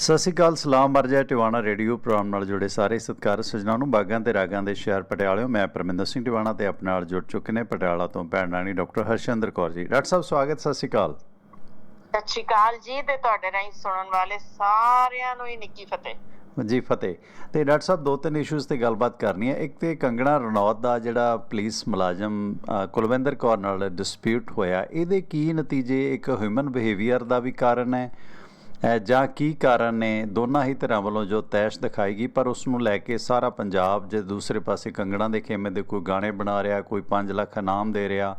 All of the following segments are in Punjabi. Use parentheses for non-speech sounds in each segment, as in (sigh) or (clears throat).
ਸਤਿ ਸ਼੍ਰੀ ਅਕਾਲ ਸਲਾਮ ਅਰਜਾ ਟਿਵਾਣਾ ਰੇਡੀਓ ਪ੍ਰੋਗਰਾਮ ਨਾਲ ਜੁੜੇ ਸਾਰੇ ਸਤਿਕਾਰ ਸਜਣਾ ਨੂੰ ਬਾਗਾਂ ਤੇ ਰਾਗਾਂ ਦੇ ਸ਼ਹਿਰ ਪਟਿਆਲਿਓ। ਮੈਂ ਪਰਮਿੰਦਰ ਸਿੰਘ ਟਿਵਾਣਾ ਤੇ ਆਪਣੇ ਨਾਲ ਜੁੜ ਚੁੱਕੇ ਨੇ ਪਟਿਆਲਾ ਤੋਂ ਭੈਣ ਰਾਣੀ ਡਾਕਟਰ ਹਰਸ਼ਿੰਦਰ ਕੌਰ ਜੀ। ਡਾਕਟਰ ਸਾਹਿਬ ਸਵਾਗਤ ਸਤਿ ਸ਼੍ਰੀ ਅਕਾਲ। ਸਤਿ ਸ਼੍ਰੀ ਅਕਾਲ ਜੀ ਤੇ ਤੁਹਾਡੇ ਰਾਹੀਂ ਸੁਣਨ ਵਾਲੇ ਸਾਰਿਆਂ ਨੂੰ ਹੀ ਨਿੱਕੀ ਫਤਿਹ। ਜੀ ਫਤਿਹ। ਤੇ ਡਾਕਟਰ ਸਾਹਿਬ ਦੋ ਤਿੰਨ ਇਸ਼ੂਜ਼ ਤੇ ਗੱਲਬਾਤ ਕਰਨੀ ਹੈ। ਇੱਕ ਤੇ ਕੰਗਣਾ ਰਣੌਤ ਦਾ ਜਿਹੜਾ ਪੁਲਿਸ ਮੁਲਾਜ਼ਮ ਕੁਲਵਿੰਦਰ ਕੌਰ ਨਾਲ ਡਿਸਪਿਊਟ ਹੋਇਆ ਇਹਦੇ ਕੀ ਨਤੀਜੇ? ਇੱਕ ਹਿਊਮਨ ਬਿਹੇਵੀਅਰ ਦਾ ਵੀ ਕਾਰਨ ਹੈ। ਜਾਂ ਕੀ ਕਾਰਨ ਨੇ ਦੋਨਾਂ ਹੀ ਧਿਰਾਂ ਵੱਲੋਂ ਜੋ ਤੈਸ਼ ਦਿਖਾਏਗੀ ਪਰ ਉਸ ਨੂੰ ਲੈ ਕੇ ਸਾਰਾ ਪੰਜਾਬ ਜੇ ਦੂਸਰੇ ਪਾਸੇ ਕੰਗਣਾ ਦੇ ਖੇਮੇ ਦੇ ਕੋਈ ਗਾਣੇ ਬਣਾ ਰਿਹਾ, ਕੋਈ 5 ਲੱਖ ਇਨਾਮ ਦੇ ਰਿਹਾ,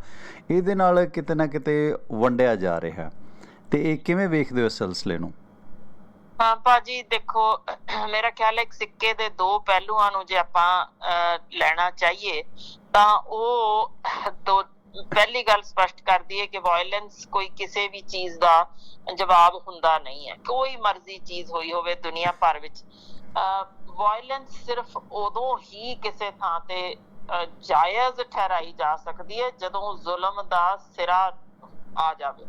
ਇਹਦੇ ਨਾਲ ਕਿਤੇ ਨਾ ਕਿਤੇ ਵੰਡਿਆ ਜਾ ਰਿਹਾ। ਤੇ ਇਹ ਕਿਵੇਂ ਵੇਖਦੇ ਹੋ ਇਸ ਸਿਲਸਿਲੇ ਨੂੰ? ਹਾਂ, ਭਾਜੀ ਦੇਖੋ, ਮੇਰਾ ਖਿਆਲ ਹੈ ਇੱਕ ਸਿੱਕੇ ਦੇ ਦੋ ਪਹਿਲੂਆਂ ਨੂੰ ਜੇ ਆਪਾਂ ਲੈਣਾ ਚਾਹੀਏ, ਤਾਂ ਉਹ ਦੋ ਪਹਿਲੀ ਗੱਲ ਸਪਸ਼ਟ ਕਰਦੀ ਹੈ ਕਿ ਵਾਇਲੈਂਸ ਕੋਈ ਕਿਸੇ ਵੀ ਚੀਜ਼ ਦਾ ਜਵਾਬ ਹੁੰਦਾ ਨਹੀਂ ਹੈ। ਕੋਈ ਮਰਜ਼ੀ ਚੀਜ਼ ਹੋਈ ਹੋਵੇ ਦੁਨੀਆ ਭਰ ਵਿੱਚ। ਵਾਇਲੈਂਸ ਸਿਰਫ ਉਦੋਂ ਹੀ ਕਿਸੇ ਥਾਂ ਤੇ ਜਾਇਜ਼ ਠਹਿਰਾਈ ਜਾ ਸਕਦੀ ਹੈ ਜਦੋਂ ਜ਼ੁਲਮ ਦਾ ਸਿਰਾ ਆ ਜਾਵੇ।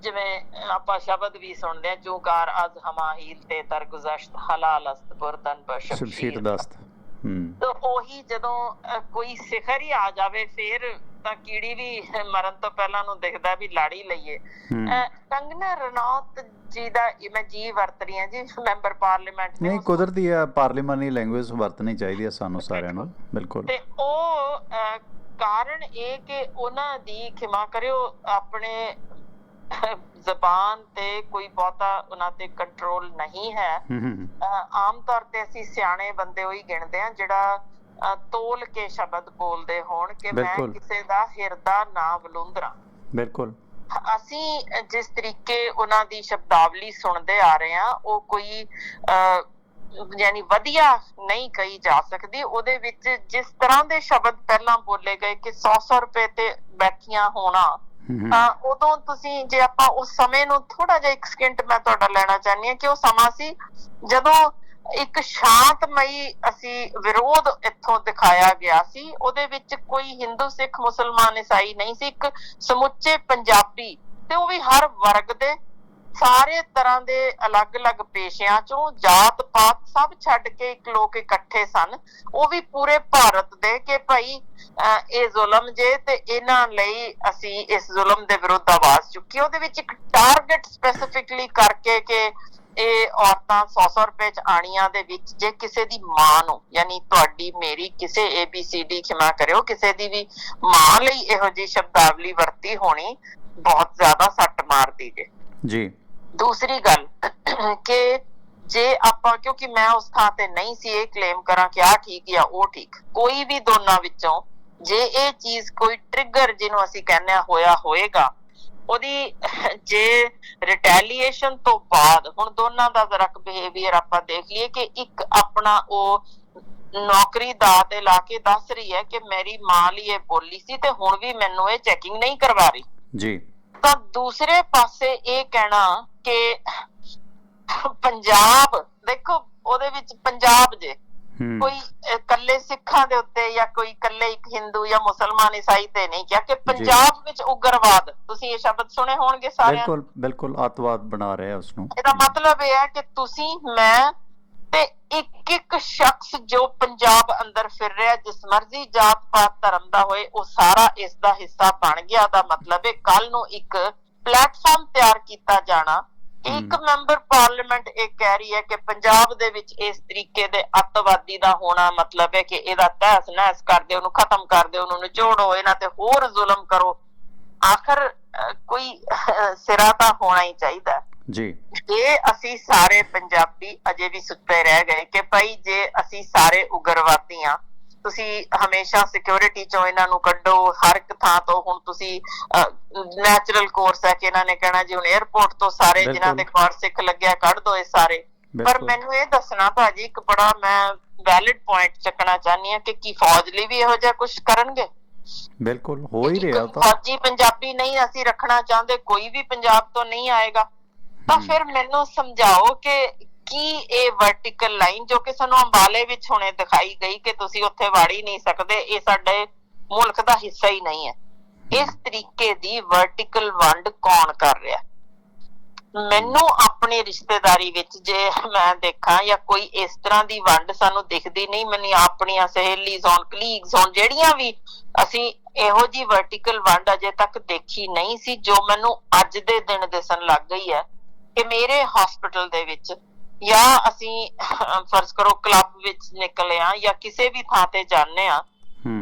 ਜਿਵੇਂ ਆਪਾਂ ਸ਼ਬਦ ਵੀ ਸੁਣਦੇ ਆ ਚੂਕਾਰ ਅਜ਼ ਹਮਾਹੀਲ ਤੇ ਦਰਗੁਜ਼ਸ਼ਤ ਹਲਾਲ ਅਸਤ ਬੁਰਦਨ ਸ਼ਮਸ਼ੀਰ ਬਸ਼ਮਸ਼ੀਰ ਦਸਤ। ਹੂੰ। ਤਾਂ ਉਹੀ ਜਦੋਂ ਕੋਈ ਸਿਖਰ ਹੀ ਆ ਜਾਵੇ ਫਿਰ ਤਾਂ ਕੀੜੀ ਵੀ ਮਰਨ ਤੋਂ ਪਹਿਲਾਂ ਨੂੰ ਦਿਖਦਾ ਵੀ ਲਾੜੀ ਲਈਏ। ਕੰਗਨਾ ਰਣੌਤ ਜੀ ਦਾ ਮੈਂ ਜੀ ਵਰਤ ਰਹੀ ਹਾਂ ਜੀ ਮੈਂਬਰ ਪਾਰਲੀਮੈਂਟ ਨਹੀਂ ਕੁਦਰਤੀ ਹੈ ਪਾਰਲੀਮਾਨੀ ਲੈਂਗੁਏਜ ਵਰਤਣੀ ਚਾਹੀਦੀ ਹੈ ਸਾਨੂੰ ਸਾਰਿਆਂ ਨੂੰ ਬਿਲਕੁਲ। ਤੇ ਉਹ ਕਾਰਨ ਇਹ ਕਿ ਉਹਨਾਂ ਦੀ ਖਿਮਾ ਕਰਿਓ ਆਪਣੇ ਜ਼ਬਾਨ ਤੇ ਕੋਈ ਬਹੁਤਾ ਉਹਨਾਂ ਤੇ ਕੰਟਰੋਲ ਨਹੀਂ ਹੈ। ਆਮ ਤੌਰ ਤੇ ਅਸੀਂ ਸਿਆਣੇ ਬੰਦੇ ਉਹੀ ਗਿਣਦੇ ਆ ਜਿਹੜਾ ਤੋਲ ਕੇ ਸ਼ਬਦ ਬੋਲਦੇ ਹੋਣ ਕਿ ਮੈਂ। ਕਿਸੇ ਦਾ ਹਿਰਦਾ ਨਾ ਵਲੂੰਦਰਾ ਬਿਲਕੁਲ। ਅਸੀਂ ਜਿਸ ਤਰੀਕੇ ਉਹਨਾਂ ਦੀ ਸ਼ਬਦਾਵਲੀ ਸੁਣਦੇ ਆ ਰਹੇ ਆ ਉਹ ਕੋਈ ਯਾਨੀ ਵਧੀਆ ਨਹੀਂ ਕਹੀ ਜਾ ਸਕਦੀ। ਉਹਦੇ ਵਿੱਚ ਜਿਸ ਤਰ੍ਹਾਂ ਦੇ ਸ਼ਬਦ ਪਹਿਲਾਂ ਬੋਲੇ ਗਏ ਕਿ 100-100 ਰੁਪਏ ਤੇ ਬੈਠੀਆਂ ਹੋਣਾ ਤਾਂ ਉਦੋਂ ਤੁਸੀਂ ਜੇ ਆਪਾਂ ਉਸ ਸਮੇਂ ਨੂੰ ਥੋੜਾ ਜਿਹਾ ਇੱਕ ਸਕਿੰਟ ਮੈਂ ਤੁਹਾਡਾ ਲੈਣਾ ਚਾਹਨੀ ਹਾਂ ਕਿ ਉਹ ਸਮਾਂ ਸੀ ਜਦੋਂ ਇੱਕ ਸ਼ਾਂਤਮਈ ਅਸੀਂ ਵਿਰੋਧ ਇੱਥੋਂ ਦਿਖਾਇਆ ਗਿਆ ਸੀ। ਉਹਦੇ ਵਿੱਚ ਕੋਈ ਹਿੰਦੂ ਸਿੱਖ ਮੁਸਲਮਾਨ ਈਸਾਈ ਨਹੀਂ ਸੀ। ਇੱਕ ਸਮੁੱਚੇ ਪੰਜਾਬੀ ਤੇ ਉਹ ਵੀ ਹਰ ਵਰਗ ਦੇ ਸਾਰੇ ਤਰ੍ਹਾਂ ਦੇ ਅਲੱਗ-ਅਲੱਗ ਪੇਸ਼ਿਆਂ ਚੋਂ ਜਾਤ ਪਾਤ ਸਭ ਛੱਡ ਕੇ ਇੱਕ ਲੋਕ ਇਕੱਠੇ ਸਨ। ਉਹ ਵੀ ਪੂਰੇ ਭਾਰਤ ਦੇ ਕਿ ਭਾਈ ਅਹ, ਇਹ ਜ਼ੁਲਮ ਜੇ ਤੇ ਇਹਨਾਂ ਲਈ ਅਸੀਂ ਇਸ ਜ਼ੁਲਮ ਦੇ ਵਿਰੁੱਧ ਆਵਾਜ਼ ਚੁੱਕੀ। ਉਹਦੇ ਵਿੱਚ ਇੱਕ ਟਾਰਗੇਟ ਸਪੈਸੀਫਿਕਲੀ ਕਰਕੇ ਕਿ ਇਹ ਔਰਤਾਂ 100-100 ਰੁਪਏ ਚ ਆਣੀਆਂ ਦੇ ਵਿੱਚ ਜੇ ਕਿਸੇ ਦੀ ਮਾਂ ਨੂੰ ਯਾਨੀ ਤੁਹਾਡੀ ਮੇਰੀ ਕਿਸੇ ABCD ਖਿਮਾ ਕਰਿਓ ਕਿਸੇ ਦੀ ਵੀ ਮਾਂ ਲਈ ਇਹੋ ਜਿਹੀ ਸ਼ਬਦਾਵਲੀ ਵਰਤੀ ਹੋਣੀ ਬਹੁਤ ਜ਼ਿਆਦਾ ਸੱਟ ਮਾਰਦੀ ਜੇ। ਜੀ। ਦੂਸਰੀ ਗੱਲ ਕਿ ਜੇ ਆਪਾਂ ਕਿਉਂਕਿ ਮੈਂ ਉਸ ਥਾਂ ਤੇ ਨਹੀਂ ਸੀ ਇਹ ਕਲੇਮ ਕਰਾਂ ਕਿ ਆ ਠੀਕ ਜਾਂ ਉਹ ਠੀਕ ਕੋਈ ਵੀ ਦੋਨਾਂ ਵਿੱਚੋਂ ਜੇ ਇਹ ਚੀਜ਼ ਕੋਈ ਟ੍ਰਿਗਰ ਜਿਹਨੂੰ ਅਸੀਂ ਕਹਿੰਦੇ ਆ ਹੋਇਆ ਹੋਏਗਾ ਉਹਦੀ ਜੇ ਰਿਟੈਲੀਏਸ਼ਨ ਤੋਂ ਬਾਅਦ ਹੁਣ ਦੋਨਾਂ ਦਾ ਜ਼ਰਾ ਬਿਹੇਵੀਅਰ ਆਪਾਂ ਦੇਖ ਲਈਏ ਕਿ ਇੱਕ ਆਪਣਾ ਉਹ ਨੌਕਰੀ ਦਾ ਤੇ ਲਾ ਕੇ ਦੱਸ ਰਹੀ ਹੈ ਕਿ ਮੇਰੀ ਮਾਂ ਲਈ ਇਹ ਬੋਲੀ ਸੀ ਤੇ ਹੁਣ ਵੀ ਮੈਨੂੰ ਇਹ ਚੈਕਿੰਗ ਨਹੀਂ ਕਰਵਾ ਰਹੀ। ਜੀ। ਤਾਂ ਦੂਸਰੇ ਪਾਸੇ ਇਹ ਕਹਿਣਾ ਕਿ ਪੰਜਾਬ ਦੇਖੋ ਉਹਦੇ ਵਿੱਚ ਪੰਜਾਬ ਜੇ। ਕੋਈ ਇਕੱਲੇ ਸਿੱਖਾਂ ਦੇ ਉੱਤੇ ਜਾਂ ਕੋਈ ਇਕੱਲੇ ਇੱਕ ਹਿੰਦੂ ਜਾਂ ਮੁਸਲਮਾਨ ਈਸਾਈ ਤੇ ਨਹੀਂ ਕਿਹਾ ਕਿ ਪੰਜਾਬ ਵਿੱਚ ਉਗਰਵਾਦ ਤੁਸੀਂ ਇਹ ਸ਼ਬਦ ਸੁਣੇ ਹੋਣਗੇ ਸਾਰਿਆਂ। ਬਿਲਕੁਲ ਬਿਲਕੁਲ ਆਤਵਾਦ ਬਣਾ ਰਿਹਾ ਉਸ ਨੂੰ ਇਹਦਾ ਮਤਲਬ ਇਹ ਹੈ ਕਿ ਤੁਸੀਂ ਮੈਂ ਤੇ ਇੱਕ ਇੱਕ ਸ਼ਖਸ ਜੋ ਪੰਜਾਬ ਅੰਦਰ ਫਿਰ ਰਿਹਾ ਜਿਸ ਮਰਜ਼ੀ ਜਾਤ ਪਾਤ ਧਰਮ ਦਾ ਹੋਏ ਉਹ ਸਾਰਾ ਇਸ ਦਾ ਹਿੱਸਾ ਬਣ ਗਿਆ। ਦਾ ਮਤਲਬ ਹੈ ਕੱਲ ਨੂੰ ਇੱਕ ਪਲੇਟਫਾਰਮ ਤਿਆਰ ਕੀਤਾ ਜਾਣਾ ਇੱਕ ਮੈਂਬਰ ਪਾਰਲੀਮੈਂਟ ਇਹ ਕਹਿ ਰਹੀ ਹੈ ਕਿ ਪੰਜਾਬ ਦੇ ਵਿੱਚ ਇਸ ਤਰੀਕੇ ਦੇ ਅੱਤਵਾਦੀ ਦਾ ਹੋਣਾ ਮਤਲਬ ਹੈ ਕਿ ਇਹਦਾ ਤਹਿਸ ਨਹਿਸ ਕਰ ਦਿਓ ਉਹਨੂੰ ਖਤਮ ਕਰ ਦਿਓ ਉਹਨੂੰ ਨਿਚੋੜੋ ਇਹਨਾਂ ਤੇ ਹੋਰ ਜ਼ੁਲਮ ਕਰੋ। ਆਖਰ ਕੋਈ ਸਿਰਾ ਤਾਂ ਹੋਣਾ ਹੀ ਚਾਹੀਦਾ। ਜੀ। ਜੇ ਅਸੀਂ ਸਾਰੇ ਪੰਜਾਬੀ ਅਜੇ ਵੀ ਸੁੱਤੇ ਰਹਿ ਗਏ ਕਿ ਭਾਈ ਜੇ ਅਸੀਂ ਸਾਰੇ ਉਗਰਵਾਦੀ ਆ ਤੁਸੀਂ ਹਮੇਸ਼ਾ ਸਿਕਿਉਰਿਟੀ ਚੋਂ ਇਹਨਾਂ ਨੂੰ ਕੱਢੋ ਹਰ ਇੱਕ ਥਾਂ ਤੋਂ ਹੁਣ ਤੁਸੀਂ ਨੈਚੁਰਲ ਕੋਰਸ ਹੈ ਕਿ ਇਹਨਾਂ ਨੇ ਕਹਿਣਾ ਜੀ ਹੁਣ 에어ਪੋਰਟ ਤੋਂ ਸਾਰੇ ਜਿਨ੍ਹਾਂ ਦੇ ਬਿਲਕੁਲ। ਕੋਰ ਸਿੱਖ ਲੱਗਿਆ ਕੱਢ ਦੋ ਇਹ ਸਾਰੇ। ਪਰ ਮੈਨੂੰ ਇਹ ਦੱਸਣਾ ਭਾਜੀ ਇੱਕ ਬੜਾ ਮੈਂ ਵੈਲਿਡ ਪੁਆਇੰਟ ਚੱਕਣਾ ਚਾਹਨੀ ਆ ਕਿ ਕੀ ਫੌਜ ਲਈ ਵੀ ਇਹੋ ਜਿਹਾ ਕੁਝ ਕਰਨਗੇ? ਬਿਲਕੁਲ ਹੋ ਹੀ ਰਿਹਾ ਤਾਂ। ਫੌਜੀ ਪੰਜਾਬੀ ਨਹੀਂ ਅਸੀਂ ਰੱਖਣਾ ਚਾਹੁੰਦੇ ਕੋਈ ਵੀ ਪੰਜਾਬ ਤੋਂ ਨਹੀਂ ਆਏਗਾ। ਤਾਂ ਫਿਰ ਮੈਨੂੰ ਸਮਝਾਓ ਕਿ ਕੀ ਇਹ ਵਰਟੀਕਲ ਲਾਈਨ ਜੋ ਕਿ ਸਾਨੂੰ ਅੰਬਾਲੇ ਵਿੱਚ ਹੁਣੇ ਦਿਖਾਈ ਗਈ ਕਿ ਤੁਸੀਂ ਉੱਥੇ ਵੜ ਹੀ ਨਹੀਂ ਸਕਦੇ, ਇਹ ਸਾਡੇ ਮੁਲਕ ਦਾ ਹਿੱਸਾ ਹੀ ਨਹੀਂ ਹੈ। ਇਸ ਤਰੀਕੇ ਦੀ ਵਰਟੀਕਲ ਵੰਡ ਕੌਣ ਕਰ ਰਿਹਾ? ਮੈਨੂੰ ਆਪਣੀ ਰਿਸ਼ਤੇਦਾਰੀ ਵਿੱਚ ਜੇ ਮੈਂ ਦੇਖਾਂ ਜਾਂ ਕੋਈ ਇਸ ਤਰ੍ਹਾਂ ਦੀ ਵੰਡ ਸਾਨੂੰ ਦਿਖਦੀ ਨਹੀਂ, ਮੈਨੂੰ ਆਪਣੀਆਂ ਸਹੇਲੀਜ਼ ਹੋਣ ਕਲੀਗਸ ਹੋਣ, ਜਿਹੜੀਆਂ ਵੀ ਅਸੀਂ ਇਹੋ ਜੀ ਵਰਟੀਕਲ ਵੰਡ ਅਜੇ ਤੱਕ ਦੇਖੀ ਨਹੀਂ ਸੀ, ਜੋ ਮੈਨੂੰ ਅੱਜ ਦੇ ਦਿਨ ਦਿਸਣ ਲੱਗ ਗਈ ਹੈ ਕਿ ਮੇਰੇ ਹਸਪੀਟਲ ਦੇ ਵਿੱਚ ਜਾਂ ਅਸੀਂ ਫਰਜ਼ ਕਰੋ ਕਲੱਬ ਵਿੱਚ ਨਿਕਲੇ ਆ ਜਾਂ ਕਿਸੇ ਵੀ ਥਾਂ ਤੇ ਜਾਂਦੇ ਆ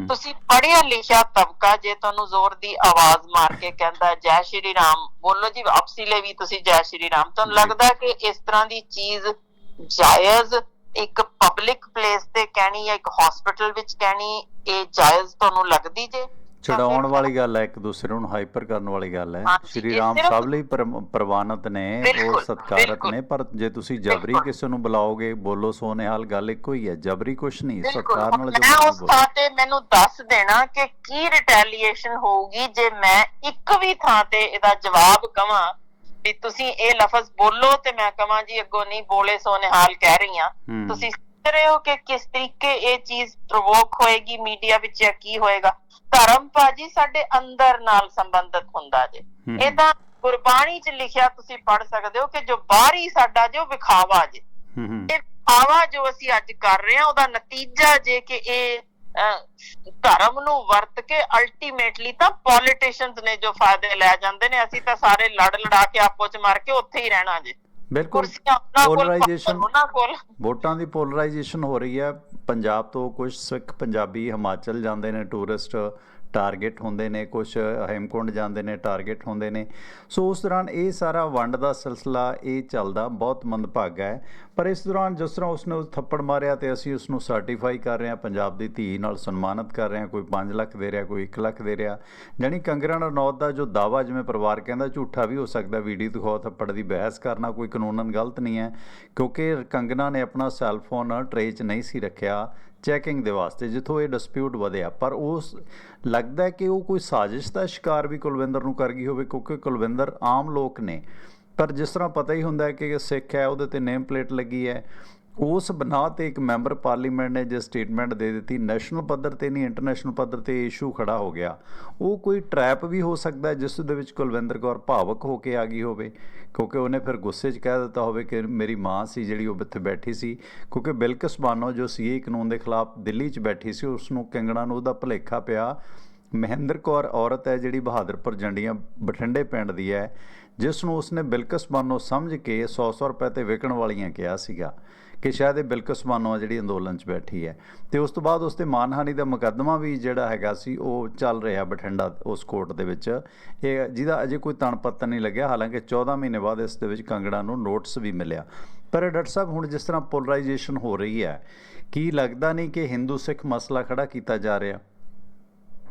ਤੁਸੀਂ ਪੜ੍ਹਿਆ ਲਿਖਿਆ ਤਬਕਾ ਜੇ ਤੁਹਾਨੂੰ ਜ਼ੋਰ ਦੀ ਆਵਾਜ਼ ਮਾਰ ਕੇ ਕਹਿੰਦਾ ਜੈ ਸ਼੍ਰੀ ਰਾਮ ਬੋਲੋ ਜੀ ਆਪਸੀ ਲਈ ਵੀ ਤੁਸੀਂ ਜੈ ਸ਼੍ਰੀ ਰਾਮ। ਤੁਹਾਨੂੰ। ਲੱਗਦਾ ਕਿ ਇਸ ਤਰ੍ਹਾਂ ਦੀ ਚੀਜ਼ ਜਾਇਜ਼ ਇੱਕ ਪਬਲਿਕ ਪਲੇਸ ਤੇ ਕਹਿਣੀ ਜਾਂ ਇੱਕ ਹਸਪੀਟਲ ਵਿੱਚ ਕਹਿਣੀ ਇਹ ਜਾਇਜ਼ ਤੁਹਾਨੂੰ ਲੱਗਦੀ ਜੇ? ਫਿਰ- ਵਾਲੀ ਗੱਲ ਹੈ ਇੱਕ ਦੂਸਰੇ ਨੂੰ ਹਾਈਪਰ ਕਰਨ ਵਾਲੀ ਗੱਲ ਹੈ ਸ਼੍ਰੀ ਰਾਮ ਸਭ ਲਈ ਪ੍ਰਵਾਨਿਤ ਨੇ ਉਹ ਸਤਕਾਰਤ। ਨੇ ਪਰ ਜੇ ਤੁਸੀਂ ਜਬਰੀ। ਕਿਸੇ ਨੂੰ ਬੁਲਾਓਗੇ ਬੋਲੋ ਸੋਨੇਹਾਲ ਗੱਲ ਇੱਕੋ ਹੀ ਹੈ ਜਬਰੀ ਕੁਛ ਨਹੀਂ ਸਤਕਾਰ ਨਾਲ ਜੋ ਮੈਂ ਉਸ। ਥਾਂ ਤੇ ਮੈਨੂੰ ਦੱਸ ਦੇਣਾ ਕਿ ਕੀ ਰਿਟੈਲੀਏਸ਼ਨ ਹੋਊਗੀ ਜੇ ਮੈਂ ਇੱਕ ਵੀ ਥਾਂ ਤੇ ਇਹਦਾ ਜਵਾਬ ਕਵਾਂ ਵੀ ਤੁਸੀਂ ਇਹ ਲਫ਼ਜ਼ ਬੋਲੋ ਤੇ ਮੈਂ ਕਵਾਂ ਜੀ ਅੱਗੋਂ ਨਹੀਂ ਬੋਲੇ ਸੋ ਨਿਹਾਲ ਕਹਿ ਰਹੀ ਹੂੰ। ਤੁਸੀਂ ਰਹੇ ਹੋ ਕਿ ਕਿਸ ਤਰੀਕੇ ਇਹ ਚੀਜ਼ ਪ੍ਰੋਵੋਕ ਹੋਏਗੀ? ਮੀਡੀਆ ਵਿੱਚ ਜਾਂ ਕੀ ਹੋਏਗਾ? ਧਰਮ ਭਾਜੀ ਸਾਡੇ ਅੰਦਰ ਨਾਲ ਸੰਬੰਧਿਤ ਹੁੰਦਾ ਜੇ। ਇਹ ਤਾਂ ਗੁਰਬਾਣੀ 'ਚ ਲਿਖਿਆ ਤੁਸੀਂ ਪੜ ਸਕਦੇ ਹੋ ਕਿ ਜੋ ਬਾਹਰੀ ਸਾਡਾ ਜੋ ਵਿਖਾਵਾ ਜੇ। ਇਹ ਆਵਾ ਜੋ ਅਸੀਂ ਅੱਜ ਕਰ ਰਹੇ ਹਾਂ ਉਹਦਾ ਨਤੀਜਾ ਜੇ ਕਿ ਇਹ ਧਰਮ ਨੂੰ ਵਰਤ ਕੇ ਅਲਟੀਮੇਟਲੀ ਤਾਂ ਪੋਲੀਟੀਸ਼ੀਅਨਸ ਨੇ ਜੋ ਫਾਇਦੇ ਲੈ ਜਾਂਦੇ ਨੇ ਅਸੀਂ ਤਾਂ ਸਾਰੇ ਲੜ ਲੜਾ ਕੇ ਆਪੋ ਚ ਮਾਰ ਕੇ ਉੱਥੇ ਹੀ ਰਹਿਣਾ ਜੇ। ਬਿਲਕੁਲ। ਕੋਲ ਵੋਟਾਂ ਦੀ ਪੋਲਰਾਈਜੇਸ਼ਨ ਹੋ ਰਹੀ ਹੈ। ਪੰਜਾਬ ਤੋਂ ਕੁਝ ਸਿੱਖ ਪੰਜਾਬੀ ਹਿਮਾਚਲ ਜਾਂਦੇ ਨੇ ਟੂਰਿਸਟ ਟਾਰਗੇਟ ਹੁੰਦੇ ਨੇ ਕੁਝ ਹੇਮਕੁੰਡ ਜਾਂਦੇ ਨੇ ਟਾਰਗੇਟ ਹੁੰਦੇ ਨੇ। ਸੋ ਉਸ ਦੌਰਾਨ ਇਹ ਸਾਰਾ ਵੰਡ ਦਾ ਸਿਲਸਿਲਾ, ਇਹ ਚੱਲਦਾ, ਬਹੁਤ ਮੰਦਭਾਗਾ ਹੈ। ਪਰ ਇਸ ਦੌਰਾਨ ਜਿਸ ਤਰ੍ਹਾਂ ਉਸਨੇ ਉਸ ਥੱਪੜ ਮਾਰਿਆ ਤੇ ਅਸੀਂ ਉਸ ਨੂੰ ਸਰਟੀਫਾਈ ਕਰ ਰਹੇ ਹਾਂ, ਪੰਜਾਬ ਦੀ ਧੀ ਨਾਲ ਸਨਮਾਨਿਤ ਕਰ ਰਹੇ ਹਾਂ, ਕੋਈ 5 ਲੱਖ ਦੇ ਰਿਹਾ, ਕੋਈ 1 ਲੱਖ ਦੇ ਰਿਹਾ। ਜਾਣੀ ਕੰਗਰਾ ਰਣੌਤ ਦਾ ਜੋ ਦਾਵਾ ਜਿਵੇਂ ਪਰਿਵਾਰ ਕਹਿੰਦਾ, ਝੂਠਾ ਵੀ ਹੋ ਸਕਦਾ, ਵੀਡੀਓ ਦਿਖਾਓ, ਥੱਪੜ ਦੀ ਬਹਿਸ ਕਰਨਾ ਕੋਈ ਕਾਨੂੰਨਨ ਗਲਤ ਨਹੀਂ ਹੈ। ਕਿਉਂਕਿ ਕੰਗਨਾ ਨੇ ਆਪਣਾ ਸੈੱਲ ਫੋਨ ਟਰੇ 'ਚ ਨਹੀਂ ਸੀ ਰੱਖਿਆ ਚੈਕਿੰਗ ਦੇ ਵਾਸਤੇ ਜਿੱਥੋਂ ਇਹ ਡਿਸਪਿਊਟ ਵਧਿਆ ਪਰ ਉਸ ਲੱਗਦਾ ਕਿ ਉਹ ਕੋਈ ਸਾਜ਼ਿਸ਼ ਦਾ ਸ਼ਿਕਾਰ ਵੀ ਕੁਲਵਿੰਦਰ ਨੂੰ ਕਰ ਗਈ ਹੋਵੇ, ਕਿਉਂਕਿ ਕੁਲਵਿੰਦਰ ਆਮ ਲੋਕ ਨੇ। ਪਰ ਜਿਸ ਤਰ੍ਹਾਂ ਪਤਾ ਹੀ ਹੁੰਦਾ ਹੈ ਕਿ ਸਿੱਖ ਹੈ, ਉਹਦੇ ਤੇ ਨੇਮ ਪਲੇਟ ਲੱਗੀ ਹੈ। ਉਸ ਬਣਾ ਤੇ ਇੱਕ ਮੈਂਬਰ ਪਾਰਲੀਮੈਂਟ ਨੇ ਜੇ ਸਟੇਟਮੈਂਟ ਦੇ ਦਿੱਤੀ, ਨੈਸ਼ਨਲ ਪੱਧਰ ਤੇ ਨਹੀਂ, ਇੰਟਰਨੈਸ਼ਨਲ ਪੱਧਰ ਤੇ ਇਸ਼ੂ ਖੜਾ ਹੋ ਗਿਆ। ਉਹ ਕੋਈ ਟ੍ਰੈਪ ਵੀ ਹੋ ਸਕਦਾ ਜਿਸ ਦੇ ਵਿੱਚ ਕੁਲਵਿੰਦਰ ਕੌਰ ਭਾਵਕ ਹੋ ਕੇ ਆ ਗਈ ਹੋਵੇ, ਕਿਉਂਕਿ ਉਹਨੇ ਫਿਰ ਗੁੱਸੇ 'ਚ ਕਹਿ ਦਿੱਤਾ ਹੋਵੇ ਕਿ ਮੇਰੀ ਮਾਂ ਸੀ ਜਿਹੜੀ ਉਹ ਇੱਥੇ ਬੈਠੀ ਸੀ, ਕਿਉਂਕਿ ਬਿਲਕਿਸ ਬਾਨੋ ਜੋ ਸੀਏ ਕਾਨੂੰਨ ਦੇ ਖਿਲਾਫ ਦਿੱਲੀ 'ਚ ਬੈਠੀ ਸੀ, ਉਸ ਨੂੰ ਕੰਗਣਾ ਨੂੰ ਉਹਦਾ ਭੁਲੇਖਾ ਪਿਆ। ਮਹਿੰਦਰ ਕੌਰ ਔਰਤ ਹੈ ਜਿਹੜੀ ਬਹਾਦਰਪੁਰ ਜੰਡੀਆਂ ਬਠਿੰਡੇ ਪਿੰਡ ਦੀ ਹੈ, ਜਿਸ ਨੂੰ ਉਸਨੇ ਬਿਲਕਿਸ ਬਾਨੋ ਸਮਝ ਕੇ 100-100 ਰੁਪਏ ਤੇ ਵਿਕਣ ਵਾਲੀਆਂ ਕਿਹਾ ਸੀਗਾ। ਕਿ ਸ਼ਾਇਦ ਇਹ ਬਿਲਕਿਸ ਬਾਨੋ ਜਿਹੜੀ ਅੰਦੋਲਨ 'ਚ ਬੈਠੀ ਹੈ। ਤੇ ਉਸ ਤੋਂ ਬਾਅਦ ਉਸ ਤੇ ਮਾਨਹਾਨੀ ਦਾ ਮੁਕੱਦਮਾ ਵੀ ਜਿਹੜਾ ਹੈਗਾ ਸੀ, ਉਹ ਚੱਲ ਰਿਹਾ ਬਠਿੰਡਾ ਉਸ ਕੋਰਟ ਦੇ ਵਿੱਚ। ਇਹ ਜਿਹਦਾ ਅਜੇ ਕੋਈ ਤਣ ਪੱਤਰ ਨਹੀਂ ਲੱਗਿਆ, ਹਾਲਾਂਕਿ 14 ਮਹੀਨੇ ਬਾਅਦ ਇਸ ਦੇ ਵਿੱਚ ਕੰਗੜਾ ਨੂੰ ਨੋਟਿਸ ਵੀ ਮਿਲਿਆ। ਪਰ ਡਾਕਟਰ ਸਾਹਿਬ, ਹੁਣ ਜਿਸ ਤਰ੍ਹਾਂ ਪੋਲਰਾਈਜੇਸ਼ਨ ਹੋ ਰਹੀ ਹੈ, ਕੀ ਲੱਗਦਾ ਨਹੀਂ ਕਿ ਹਿੰਦੂ ਸਿੱਖ ਮਸਲਾ ਖੜਾ ਕੀਤਾ ਜਾ ਰਿਹਾ?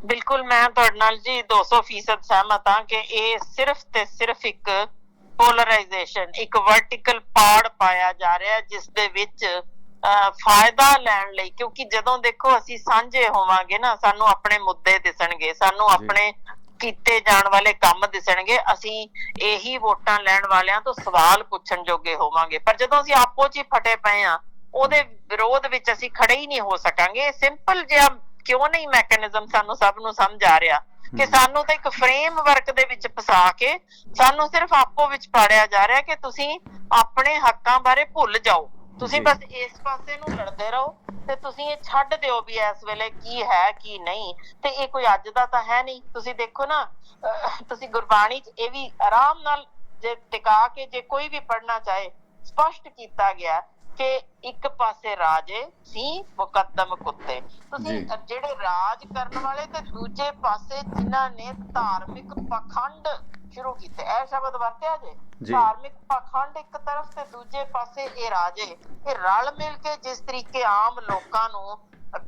ਬਿਲਕੁਲ, ਮੈਂ ਤੁਹਾਡੇ ਨਾਲ ਜੀ 200% ਸਹਿਮਤ ਹਾਂ ਕਿ ਇਹ ਸਿਰਫ ਤੇ ਸਿਰਫ ਇੱਕ ਪੋਲਰਾਈਜੇਸ਼ਨ ਇੱਕ ਵਰਟੀਕਲ ਪਾੜ ਪਾਇਆ ਜਾ ਰਿਹਾ ਜਿਸ ਦੇ ਵਿੱਚ ਫਾਇਦਾ ਲੈਣ ਲਈ ਕਿਉਂਕਿ ਜਦੋਂ ਦੇਖੋ ਅਸੀਂ ਸਾਂਝੇ ਹੋਵਾਂਗੇ ਨਾ ਸਾਨੂੰ ਆਪਣੇ ਮੁੱਦੇ ਦਿਸਣਗੇ ਸਾਨੂੰ। ਆਪਣੇ ਕੀਤੇ ਜਾਣ ਵਾਲੇ ਕੰਮ ਦਿਸਣਗੇ ਅਸੀਂ ਇਹੀ ਵੋਟਾਂ ਲੈਣ ਵਾਲਿਆਂ ਤੋਂ ਸਵਾਲ ਪੁੱਛਣ ਜੋਗੇ ਹੋਵਾਂਗੇ। ਪਰ ਜਦੋਂ ਅਸੀਂ ਆਪੋ 'ਚ ਹੀ ਫਟੇ ਪਏ ਆ ਉਹਦੇ ਵਿਰੋਧ ਵਿੱਚ ਅਸੀਂ ਖੜੇ ਹੀ ਨਹੀਂ ਹੋ ਸਕਾਂਗੇ। ਸਿੰਪਲ ਜਿਹਾ ਕਿਉਂ ਨਹੀਂ ਮੈਕੈਨਿਜ਼ਮ ਸਾਨੂੰ ਸਭ ਨੂੰ ਸਮਝ ਆ ਰਿਹਾ? ਕਿ। ਸਾਨੂੰ ਤਾਂ ਇੱਕ ਫਰੇਮਵਰਕ ਦੇ ਵਿੱਚ ਫਸਾ ਕੇ ਸਾਨੂੰ ਸਿਰਫ ਆਪੋ ਵਿੱਚ ਪਾੜਿਆ ਜਾ ਰਿਹਾ ਕਿ ਤੁਸੀਂ ਆਪਣੇ ਹੱਕਾਂ ਬਾਰੇ ਭੁੱਲ ਜਾਓ ਤੁਸੀਂ। ਬਸ ਇਸ ਪਾਸੇ ਨੂੰ ਲੜਦੇ ਰਹੋ ਤੇ ਤੁਸੀਂ ਇਹ ਛੱਡ ਦਿਓ ਵੀ ਇਸ ਵੇਲੇ ਕੀ ਹੈ ਕੀ ਨਹੀਂ ਤੇ ਇਹ ਕੋਈ ਅੱਜ ਦਾ ਤਾਂ ਹੈ ਨਹੀਂ ਤੁਸੀਂ ਦੇਖੋ ਨਾ ਤੁਸੀਂ ਗੁਰਬਾਣੀ 'ਚ ਇਹ ਵੀ ਆਰਾਮ ਨਾਲ ਜੇ ਟਿਕਾ ਕੇ ਜੇ ਕੋਈ ਵੀ ਪੜਨਾ ਚਾਹੇ ਸਪਸ਼ਟ ਕੀਤਾ ਗਿਆ ਕਿ ਇੱਕ ਪਾਸੇ ਰਾਜੇ ਸੀ ਮੁਕੱਦਮ ਕੁੱਤੇ ਤੁਸੀਂ। ਜਿਹੜੇ ਰਾਜ ਕਰਨ ਵਾਲੇ ਤੇ ਦੂਜੇ ਪਾਸੇ ਜਿਨ੍ਹਾਂ ਨੇ ਧਾਰਮਿਕ ਪਖੰਡ ਸ਼ੁਰੂ ਕੀਤੇ ਇਹ ਸ਼ਬਦ ਵਰਤਿਆ ਜੀ। ਧਾਰਮਿਕ ਪਖੰਡ ਇੱਕ ਤਰਫ ਤੇ ਦੂਜੇ ਪਾਸੇ ਇਹ ਰਾਜੇ ਇਹ ਰਲ ਮਿਲ ਕੇ ਜਿਸ ਤਰੀਕੇ ਆਮ ਲੋਕਾਂ ਨੂੰ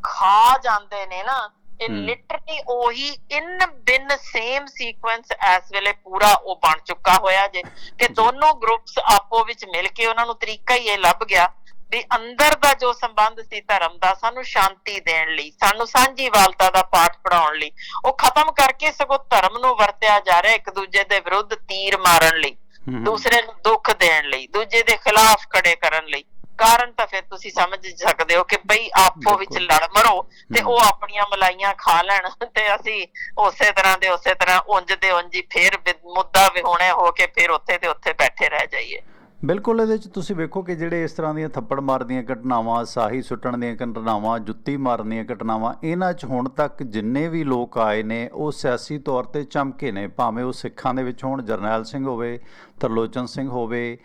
ਖਾ ਜਾਂਦੇ ਨੇ ਨਾ ਇਹ। ਲਿਟਰਲੀ ਉਹੀ ਇਨ ਬਿਨ ਸੇਮ ਸੀਕੁਐਂਸ ਇਸ ਵੇਲੇ ਪੂਰਾ ਉਹ ਬਣ ਚੁੱਕਾ ਹੋਇਆ ਜੇ ਕਿ ਦੋਨੋਂ ਗਰੁੱਪਸ ਆਪੋ ਵਿੱਚ ਮਿਲ ਕੇ ਉਹਨਾਂ ਨੂੰ ਤਰੀਕਾ ਹੀ ਇਹ ਲੱਭ ਗਿਆ ਵੀ ਅੰਦਰ ਦਾ ਜੋ ਸੰਬੰਧ ਸੀ ਧਰਮ ਦਾ ਸਾਨੂੰ ਸ਼ਾਂਤੀ ਦੇਣ ਲਈ ਸਾਨੂੰ ਸਾਂਝੀਵਾਲਤਾ ਦਾ ਪਾਠ ਪੜਾਉਣ ਲਈ ਉਹ ਖਤਮ ਕਰਕੇ ਸਗੋਂ ਧਰਮ ਨੂੰ ਵਰਤਿਆ ਜਾ ਰਿਹਾ ਇੱਕ ਦੂਜੇ ਦੇ ਵਿਰੁੱਧ ਤੀਰ ਮਾਰਨ ਲਈ। ਦੂਸਰੇ ਨੂੰ ਦੁੱਖ ਦੇਣ ਲਈ ਦੂਜੇ ਦੇ ਖਿਲਾਫ ਖੜੇ ਕਰਨ ਲਈ ਕਾਰਨ ਤਾਂ ਫਿਰ ਤੁਸੀਂ ਸਮਝ ਸਕਦੇ ਹੋ ਕਿ ਬਈ ਆਪੋ ਵਿੱਚ। ਲੜ ਮਰੋ ਤੇ। ਉਹ ਆਪਣੀਆਂ ਮਲਾਈਆਂ ਖਾ ਲੈਣ ਤੇ ਅਸੀਂ ਉਸੇ ਤਰ੍ਹਾਂ ਦੇ ਉਸੇ ਤਰ੍ਹਾਂ ਉਂਝ ਦੇ ਉਂਝ ਹੀ ਫੇਰ ਵਿ- ਮੁੱਦਾ ਵਿਹੋਣੇ ਹੋ ਕੇ ਫਿਰ ਉੱਥੇ ਤੇ ਉੱਥੇ ਬੈਠੇ ਰਹਿ ਜਾਈਏ ਬਿਲਕੁਲ ਇਹਦੇ ਵਿੱਚ ਤੁਸੀਂ ਵੇਖੋ ਕਿ ਜਿਹੜੇ ਇਸ ਤਰ੍ਹਾਂ ਦੀਆਂ ਥੱਪੜ ਮਾਰਦੀਆਂ ਘਟਨਾਵਾਂ ਸਾਹੀ ਸੁੱਟਣ ਦੀਆਂ ਘਟਨਾਵਾਂ ਜੁੱਤੀ ਮਾਰਨ ਦੀਆਂ ਘਟਨਾਵਾਂ ਇਹਨਾਂ 'ਚ ਹੁਣ ਤੱਕ ਜਿੰਨੇ ਵੀ ਲੋਕ ਆਏ ਨੇ ਉਹ ਸਿਆਸੀ ਤੌਰ ਤੇ ਚਮਕੇ ਨੇ ਭਾਵੇਂ ਉਹ ਸਿੱਖਾਂ ਦੇ ਵਿੱਚ ਹੋਣ ਜਰਨੈਲ ਸਿੰਘ ਹੋਵੇ ਤਰਲੋਚਨ ਸਿੰਘ ਹੋਵੇ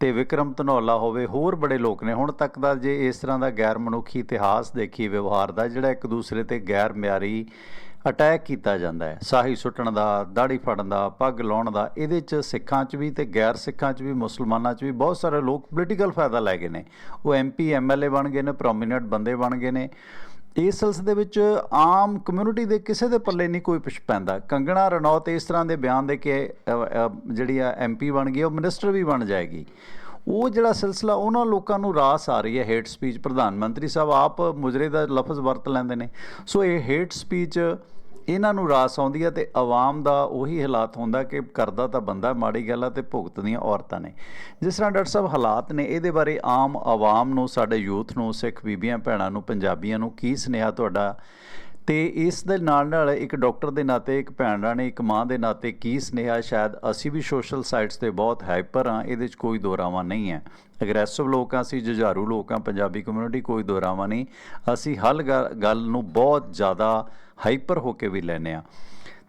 ਤੇ ਵਿਕਰਮ ਧਨੌਲਾ ਹੋਵੇ, ਹੋਰ ਬੜੇ ਲੋਕ ਨੇ। ਹੁਣ ਤੱਕ ਦਾ ਜੇ ਇਸ ਤਰ੍ਹਾਂ ਦਾ ਗੈਰ ਮਨੁੱਖੀ ਇਤਿਹਾਸ ਦੇਖੀ, ਵਿਵਹਾਰ ਦਾ ਜਿਹੜਾ ਇੱਕ ਦੂਸਰੇ ਤੇ ਗੈਰ ਮਿਆਰੀ ਅਟੈਕ ਕੀਤਾ ਜਾਂਦਾ ਹੈ। ਸਾਹੀ ਸੁੱਟਣ ਦਾ ਦਾੜੀ ਫੜਨ ਦਾ, ਪੱਗ ਲਾਉਣ ਦਾ, ਇਹਦੇ 'ਚ ਸਿੱਖਾਂ 'ਚ ਵੀ ਤੇ ਗੈਰ ਸਿੱਖਾਂ 'ਚ ਵੀ, ਮੁਸਲਮਾਨਾਂ 'ਚ ਵੀ ਬਹੁਤ ਸਾਰੇ ਲੋਕ ਪੋਲੀਟੀਕਲ ਫਾਇਦਾ ਲੈ ਗਏ ਨੇ। ਉਹ ਐਮਪੀ ਐਮਐਲਏ ਬਣ ਗਏ ਨੇ ਪ੍ਰੋਮੀਨੈਂਟ ਬੰਦੇ ਬਣ ਗਏ ਨੇ। ਇਸ ਸਿਲਸਿਲੇ ਵਿੱਚ ਆਮ ਕਮਿਊਨਿਟੀ ਦੇ ਕਿਸੇ ਦੇ ਪੱਲੇ ਨਹੀਂ ਕੋਈ ਪੁੱਛ ਪੈਂਦਾ। ਕੰਗਣਾ ਰਣੌਤ ਇਸ ਤਰ੍ਹਾਂ ਦੇ ਬਿਆਨ ਦੇ ਕੇ ਜਿਹੜੀ ਆ ਐਮਪੀ ਬਣ ਗਈ, ਉਹ ਮਿਨਿਸਟਰ ਵੀ ਬਣ ਜਾਏਗੀ। ਉਹ ਜਿਹੜਾ ਸਿਲਸਿਲਾ, ਉਹਨਾਂ ਲੋਕਾਂ ਨੂੰ ਰਾਸ ਆ ਰਹੀ ਹੈ ਹੇਟ ਸਪੀਚ ਪ੍ਰਧਾਨ ਮੰਤਰੀ ਸਾਹਿਬ, ਆਪ ਮੁਜਰੇ ਦਾ ਲਫ਼ਜ਼ ਵਰਤ ਲੈਂਦੇ ਨੇ। ਸੋ ਇਹ ਹੇਟ ਸਪੀਚ ਇਹਨਾਂ ਨੂੰ ਰਾਸ ਆਉਂਦੀ ਹੈ ਤੇ ਆਵਾਮ ਦਾ ਉਹੀ ਹਾਲਾਤ ਹੁੰਦਾ ਕਿ ਕਰਦਾ ਤਾਂ ਬੰਦਾ ਮਾੜੀ ਗੱਲ ਆ ਤੇ ਭੁਗਤਦੀਆਂ ਔਰਤਾਂ ਨੇ। ਜਿਸ ਤਰ੍ਹਾਂ ਡਾਕਟਰ ਸਾਹਿਬ, ਹਾਲਾਤ ਨੇ ਇਹਦੇ ਬਾਰੇ ਆਮ ਆਵਾਮ ਨੂੰ, ਸਾਡੇ ਯੂਥ ਨੂੰ, ਸਿੱਖ ਬੀਬੀਆਂ, ਭੈਣਾਂ ਨੂੰ, ਪੰਜਾਬੀਆਂ ਨੂੰ ਕੀ ਸੁਨੇਹਾ ਤੁਹਾਡਾ ਤੇ ਇਸ ਦੇ ਨਾਲ ਨਾਲ ਇੱਕ ਡਾਕਟਰ ਦੇ ਨਾਤੇ, ਇੱਕ ਭੈਣ ਰਾਣੀ, ਇੱਕ ਮਾਂ ਦੇ ਨਾਤੇ ਕੀ ਸੁਨੇਹਾ? ਸ਼ਾਇਦ ਅਸੀਂ ਵੀ ਸੋਸ਼ਲ ਸਾਈਟਸ ਤੇ ਬਹੁਤ ਹਾਈਪਰ ਹਾਂ, ਇਹਦੇ 'ਚ ਕੋਈ ਦੋਰਾਵਾ ਨਹੀਂ ਹੈ। ਅਗਰੈਸਿਵ ਲੋਕ ਹਾਂ ਅਸੀਂ, ਜੁਝਾਰੂ ਲੋਕ ਹਾਂ, ਪੰਜਾਬੀ ਕਮਿਊਨਿਟੀ ਕੋਈ ਦੋਰਾਵਾ ਨਹੀਂ। ਅਸੀਂ ਹਲ ਗੱਲ ਨੂੰ ਬਹੁਤ ਜ਼ਿਆਦਾ ਹਾਈਪਰ ਹੋ ਕੇ ਵੀ ਲੈਨੇ ਆ